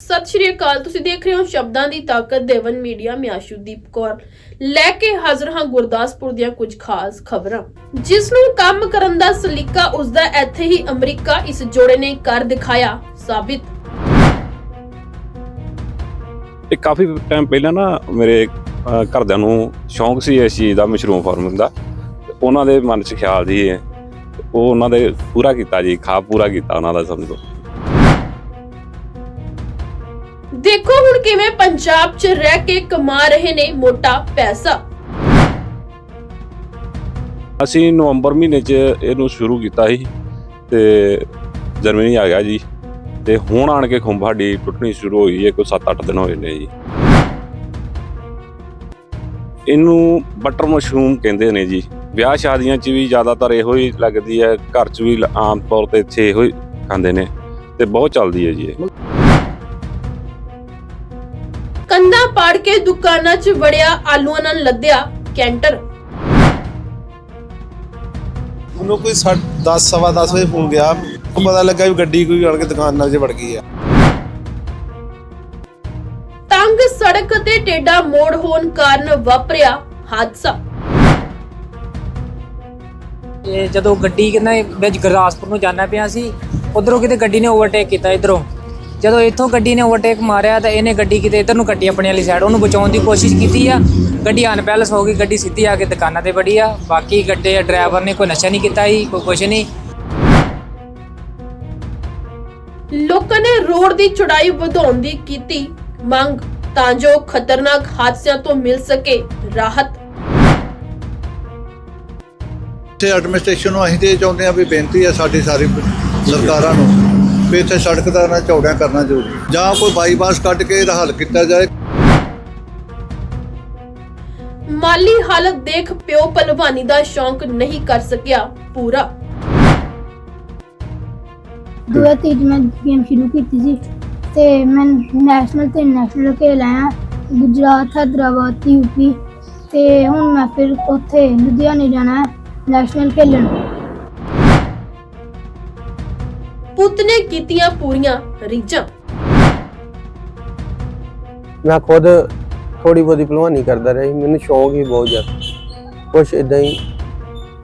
ਸਤਿ ਸ਼੍ਰੀ ਅਕਾਲ ਤੁਸੀਂ ਦੇਖ ਰਹੇ ਹੋ ਸ਼ਬਦਾਂ ਦੀ ਤਾਕਤ ਦੇਵਨ ਮੀਡੀਆ ਮੈਂ ਆਸ਼ੂਦੀਪ ਕੌਰ। ਲੈ ਕੇ ਹਾਜ਼ਰ ਹਾਂ ਗੁਰਦਾਸਪੁਰ ਦੀਆਂ ਕੁਝ ਖਾਸ ਖਬਰਾਂ। ਜਿਸ ਨੂੰ ਕੰਮ ਕਰਨ ਦਾ ਸਲੀਕਾ ਉਸਦਾ ਇੱਥੇ ਹੀ ਅਮਰੀਕਾ ਇਸ ਜੋੜੇ ਨੇ ਕਰ ਦਿਖਾਇਆ ਸਾਬਿਤ। ਇਹ ਕਾਫੀ ਟਾਈਮ ਪਹਿਲਾਂ ਨਾ ਮੇਰੇ ਅਹ, ਘਰਦਿਆਂ ਨੂੰ ਸ਼ੌਂਕ ਸੀ ਇਸ ਚੀਜ਼ ਦਾ ਮਸ਼ਰੂਮ ਫਾਰਮਿੰਗ ਦਾ। ਤੇ ਉਹਨਾਂ ਦੇ ਮਨ 'ਚ ਖਿਆਲ ਸੀ ਇਹ। ਉਹ ਉਹਨਾਂ ਦੇ ਪੂਰਾ ਕੀਤਾ ਜੀ ਖਾਬ ਪੂਰਾ ਕੀਤਾ ਉਹਨਾਂ ਦਾ ਸਮਝੋ ਦੇਖੋ ਹੁਣ ਕਿਵੇਂ ਪੰਜਾਬ 'ਚ ਰਹਿ ਕੇ ਕਮਾ ਰਹੇ ਨੇ ਮੋਟਾ ਪੈਸਾ। ਅਸੀਂ ਨਵੰਬਰ ਮਹੀਨੇ 'ਚ ਇਹਨੂੰ ਸ਼ੁਰੂ ਕੀਤਾ ਸੀ ਤੇ ਜਰਮਨੀ ਆ ਗਿਆ ਜੀ। ਤੇ ਹੁਣ ਆਣ ਕੇ ਖੁੰਭ ਸਾਡੀ ਟੁੱਟਣੀ ਸ਼ੁਰੂ ਹੋਈ ਹੈ, ਕੋਈ 7-8 ਦਿਨ ਹੋਏ ਨੇ ਜੀ। ਇਹਨੂੰ ਬਟਰ ਮਸ਼ਰੂਮ ਕਹਿੰਦੇ ਨੇ ਜੀ। ਵਿਆਹ ਸ਼ਾਦੀਆਂ 'ਚ ਵੀ ਜ਼ਿਆਦਾਤਰ ਇਹੋ ਹੀ ਲੱਗਦੀ ਹੈ, ਘਰ 'ਚ ਵੀ ਆਮ ਤੌਰ ਤੇ ਇੱਥੇ ਇਹੋ ਹੀ ਖਾਂਦੇ ਨੇ ਤੇ ਬਹੁਤ ਚੱਲਦੀ ਹੈ ਜੀ ਇਹ। ਕੇ ਦੁਕਾਨਾਂ 'ਚ ਵੜਿਆ ਆਲੂਆਂ ਨਾਲ ਲੱਦਿਆ ਕੈਂਟਰ। ਉਹਨੂੰ ਕੋਈ 10 ਸਵਾ 10 ਵਜੇ ਫੋਨ ਗਿਆ। ਉਹ ਪਤਾ ਲੱਗਾ ਵੀ ਗੱਡੀ ਕੋਈ ਆਣ ਕੇ ਦੁਕਾਨ ਨਾਲ 'ਚ ਵੜ ਗਈ ਆ। ਤੰਗ ਸੜਕ ਤੇ ਟੇਡਾ ਮੋੜ ਹੋਣ ਕਾਰਨ ਵਾਪਰਿਆ ਹਾਦਸਾ। ਇਹ ਜਦੋਂ ਗੱਡੀ ਕਿੰਨਾ ਵਿੱਚ ਗੁਰਦਾਸਪੁਰ ਨੂੰ ਜਾਣਾ ਪਿਆ ਸੀ ਉਧਰੋਂ ਕਿਤੇ ਗੱਡੀ ਨੇ ਓਵਰਟੇਕ ਕੀਤਾ ਇਧਰੋਂ। ਜਦੋਂ ਇੱਥੋਂ ਗੱਡੀ ਨੇ ਓਵਰਟੇਕ ਮਾਰਿਆ ਤਾਂ ਇਹਨੇ ਗੱਡੀ ਕਿਤੇ ਇਧਰ ਨੂੰ ਕੱਟੀ ਆਪਣੀ ਵਾਲੀ ਸਾਈਡ ਉਹਨੂੰ ਬਚਾਉਣ ਦੀ ਕੋਸ਼ਿਸ਼ ਕੀਤੀ ਆ। ਗੱਡੀ ਅਨਬੈਲੈਂਸ ਹੋ ਗਈ ਗੱਡੀ ਸਿੱਧੀ ਆ ਕੇ ਦੁਕਾਨਾਂ ਤੇ ਵੜੀ ਆ। ਬਾਕੀ ਗੱਡੇ ਡਰਾਈਵਰ ਨੇ ਕੋਈ ਨਸ਼ਾ ਨਹੀਂ ਕੀਤਾ ਸੀ ਕੋਈ ਕੁਛ ਨਹੀਂ। ਲੋਕਾਂ ਨੇ ਰੋਡ ਦੀ ਚੌੜਾਈ ਵਧਾਉਣ ਦੀ ਕੀਤੀ ਮੰਗ ਤਾਂ ਜੋ ਖਤਰਨਾਕ ਹਾਦਸਿਆਂ ਤੋਂ ਮਿਲ ਸਕੇ ਰਾਹਤ। ਤੇ ਐਡਮਿਨਿਸਟ੍ਰੇਸ਼ਨ ਨੂੰ ਅਸੀਂ ਤੇ ਇਹ ਚਾਹੁੰਦੇ ਆ ਵੀ ਬੇਨਤੀ ਹੈ ਸਾਡੀ ਸਾਰੀ ਸਰਕਾਰਾਂ ਨੂੰ ਵੀ ਇੱਥੇ ਸੜਕ ਦਾ ਨਾ ਚੌੜਿਆਂ ਕਰਨਾ ਜ਼ਰੂਰੀ ਜਾਂ ਕੋਈ ਬਾਈਪਾਸ ਕੱਢ ਕੇ ਇਹਦਾ ਹੱਲ ਕੀਤਾ ਜਾਏ। ਮਾਲੀ ਹਾਲਤ ਦੇਖ ਪਿਓ ਪਹਿਲਵਾਨੀ ਦਾ ਸ਼ੌਂਕ ਨਹੀਂ ਕਰ ਸਕਿਆ ਪੂਰਾ। ਦੋ ਹਜ਼ਾਰ ਤੇਈ 'ਚ ਮੈਂ ਗੇਮ ਸ਼ੁਰੂ ਕੀਤੀ ਸੀ ਤੇ ਮੈਂ ਨੈਸ਼ਨਲ ਤੇ ਨੈਸ਼ਨਲ ਖੇਲ ਆਇਆ। ਗੁਜਰਾਤ ਹੈਦਰਾਬਾਦ ਯੂਪੀ ਤੇ ਹੁਣ ਮੈਂ ਫਿਰ ਉੱਥੇ ਲੁਧਿਆਣੇ ਜਾਣਾ ਹੈ ਨੈਸ਼ਨਲ ਖੇਲਣ। ਪੁੱਤ ਨੇ ਕੀਤੀਆਂ ਪੂਰੀਆਂ ਰੀਝਾਂ। ਮੈਂ ਖੁਦ ਥੋੜੀ ਬਹੁਤੀ ਭਲਵਾਨੀ ਕਰਦਾ ਰਿਹਾ ਸੀ ਮੈਨੂੰ ਸ਼ੌਂਕ ਹੀ ਬਹੁਤ ਜ਼ਿਆਦਾ। ਕੁਛ ਇਦਾਂ ਹੀ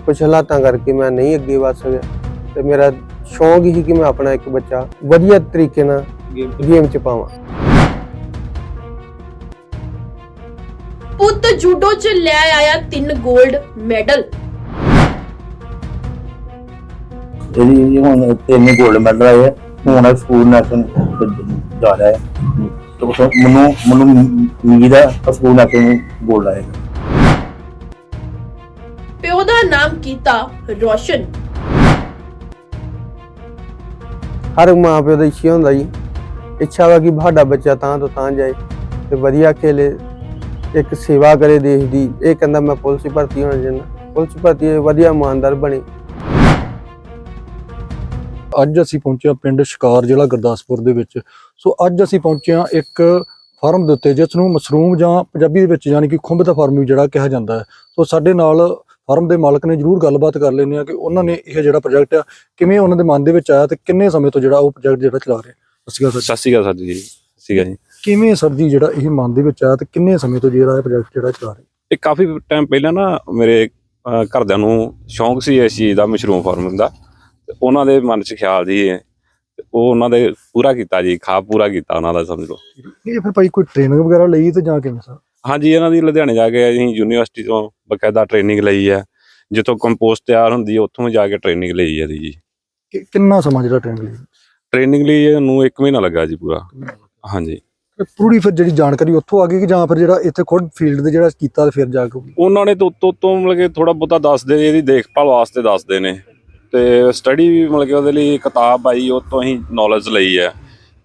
ਕੁਛ ਹਾਲਾਤਾਂ ਕਰਕੇ ਮੈਂ ਨਹੀਂ ਅੱਗੇ ਵਧ ਸਕਿਆ। ਤੇ ਮੇਰਾ ਸ਼ੌਂਕ ਹੀ ਕਿ ਮੈਂ ਆਪਣਾ ਇੱਕ ਬੱਚਾ ਵਧੀਆ ਤਰੀਕੇ ਨਾਲ ਗੇਮ 'ਚ ਪਾਵਾਂ। ਪੁੱਤ ਜੂਡੋ 'ਚ ਲੈ ਆਇਆ ਤਿੰਨ 골ਡ ਮੈਡਲ ਇਹਦੀ ਹੁਣ ਤਿੰਨ 골ਡ ਮੈਡਲ ਆਏ ਆ ਹੁਣ ਸਕੂਲ ਨੈਸ਼ਨਲ ਜਾ ਰਿਹਾ ਹੈ। ਤੇ ਮੈਨੂੰ ਮੈਨੂੰ ਉਮੀਦ ਹੈ ਸਕੂਲ ਨੈਸ਼ਨਲ 골ਡ ਆਏਗਾ ਪਿਓ ਦਾ ਨਾਮ ਕੀਤਾ ਰੋਸ਼ਨ। ਹਰ ਮਾਂ ਪਿਓ ਦਾ ਇੱਛਾ ਹੁੰਦਾ ਜੀ। ਇੱਛਾ ਵਾ ਕਿ ਸਾਡਾ ਬੱਚਾ ਤਾਂ ਤੋਂ ਤਾਂ ਜਾਏ ਤੇ ਵਧੀਆ ਖੇਲੇ ਇੱਕ ਸੇਵਾ ਕਰੇ ਦੇਸ਼ ਦੀ। ਇਹ ਕਹਿੰਦਾ ਮੈਂ ਪੁਲਿਸ ਭਰਤੀ ਹੋਣਾ ਚਾਹੁੰਦਾ ਪੁਲਿਸ ਭਰਤੀ ਵਧੀਆ ਇਮਾਨਦਾਰ ਬਣੇ। ਅੱਜ ਅਸੀਂ ਪਹੁੰਚੇ ਹਾਂ ਪਿੰਡ ਸ਼ਿਕਾਰ ਜ਼ਿਲ੍ਹਾ ਗੁਰਦਾਸਪੁਰ ਦੇ ਵਿੱਚ। ਸੋ ਅੱਜ ਅਸੀਂ ਪਹੁੰਚੇ ਹਾਂ ਇੱਕ ਫਾਰਮ ਦੇ ਉੱਤੇ ਜਿਸ ਨੂੰ ਮਸ਼ਰੂਮ ਜਾਂ ਪੰਜਾਬੀ ਦੇ ਵਿੱਚ ਯਾਨੀ ਕਿ ਖੁੰਭ ਦਾ ਫਾਰਮ ਵੀ ਜਿਹੜਾ ਕਿਹਾ ਜਾਂਦਾ ਹੈ। ਸੋ ਸਾਡੇ ਨਾਲ ਫਾਰਮ ਦੇ ਮਾਲਕ ਨੇ ਜਰੂਰ ਗੱਲਬਾਤ ਕਰ ਲੈਂਦੇ ਆ ਕਿ ਉਹਨਾਂ ਨੇ ਇਹ ਜਿਹੜਾ ਪ੍ਰੋਜੈਕਟ ਆ ਕਿਵੇਂ ਉਹਨਾਂ ਦੇ ਮਨ ਦੇ ਵਿੱਚ ਆਇਆ ਤੇ ਕਿੰਨੇ ਸਮੇਂ ਤੋਂ ਜਿਹੜਾ ਉਹ ਪ੍ਰੋਜੈਕਟ ਜਿਹੜਾ ਚਲਾ ਰਹੇ ਸਤਿ ਸ਼੍ਰੀ ਸਤਿ ਸ਼੍ਰੀ ਅਕਾਲ ਸਰ ਜੀ ਸੀਗਾ ਜੀ। ਕਿਵੇਂ ਸਰ ਜੀ ਜਿਹੜਾ ਇਹ ਮਨ ਦੇ ਵਿੱਚ ਆਇਆ ਤੇ ਕਿੰਨੇ ਸਮੇਂ ਤੋਂ ਜਿਹੜਾ ਇਹ ਪ੍ਰੋਜੈਕਟ ਜਿਹੜਾ ਚਲਾ ਰਹੇ ਇਹ ਕਾਫੀ ਟਾਈਮ ਪਹਿਲਾਂ ਨਾ ਮੇਰੇ ਅਹ, ਘਰਦਿਆਂ ਨੂੰ ਸ਼ੌਂਕ ਸੀ ਇਸ ਚੀਜ਼ ਦਾ ਮਸ਼ਰੂਮ ਫਾਰਮਿੰਗ ਦਾ। ਉਹਨਾਂ ਦੇ ਮਨ 'ਚ ਖਿਆਲ ਤੇ ਉਹ ਉਹਨਾਂ ਦੇ ਪੂਰਾ ਕੀਤਾ ਜੀ ਖਾਬ ਪੂਰਾ ਕੀਤਾ ਉਹਨਾਂ ਦਾ ਸਮਝ ਲਓ। ਇਹ ਫਿਰ ਭਾਈ ਕੋਈ ਟ੍ਰੇਨਿੰਗ ਵਗੈਰਾ ਲਈ ਤੇ ਜਾਂ ਕਿਵੇਂ ਸਰ? ਹਾਂਜੀ ਇਹਨਾਂ ਦੀ ਲੁਧਿਆਣੇ ਜਾ ਕੇ ਅਸੀਂ ਯੂਨੀਵਰਸਿਟੀ ਤੋਂ ਬਕਾਇਦਾ ਟ੍ਰੇਨਿੰਗ ਲਈ ਹੈ ਜਿੱਥੋਂ ਕੰਪੋਸਟ ਤਿਆਰ ਹੁੰਦੀ ਹੈ ਉੱਥੋਂ ਜਾ ਕੇ ਟ੍ਰੇਨਿੰਗ ਲਈ ਹੈ ਜੀ। ਕਿੰਨਾ ਸਮਾਂ ਜਿਹੜਾ ਟ੍ਰੇਨਿੰਗ ਲਈ? ਟ੍ਰੇਨਿੰਗ ਲਈ ਇਹਨੂੰ 1 ਮਹੀਨਾ ਲੱਗਾ ਜੀ ਪੂਰਾ। ਹਾਂਜੀ। ਪੂਰੀ ਫਿਰ ਜਿਹੜੀ ਜਾਣਕਾਰੀ ਉੱਥੋਂ ਆ ਗਈ ਕਿ ਜਾਂ ਫਿਰ ਜਿਹੜਾ ਇੱਥੇ ਖੁਦ ਫੀਲਡ ਦੇ ਜਿਹੜਾ ਕੀਤਾ ਫਿਰ ਜਾ ਕੇ ਉਹਨਾਂ ਨੇ ਤੋਂ ਤੋਂ ਤੋਂ ਮਤਲਬ ਕਿ ਥੋੜਾ ਬਹੁਤਾ ਦੱਸਦੇ ਇਹਦੀ ਦੇਖਭਾਲ ਵਾਸਤੇ ਦੱਸਦੇ ਨੇ। ਤੇ ਸਟੱਡੀ ਵੀ ਮਤਲਬ ਕਿ ਉਹਦੇ ਲਈ ਕਿਤਾਬ ਆਈ ਉਹ ਤੋਂ ਅਸੀਂ ਨੌਲੇਜ ਲਈ ਹੈ।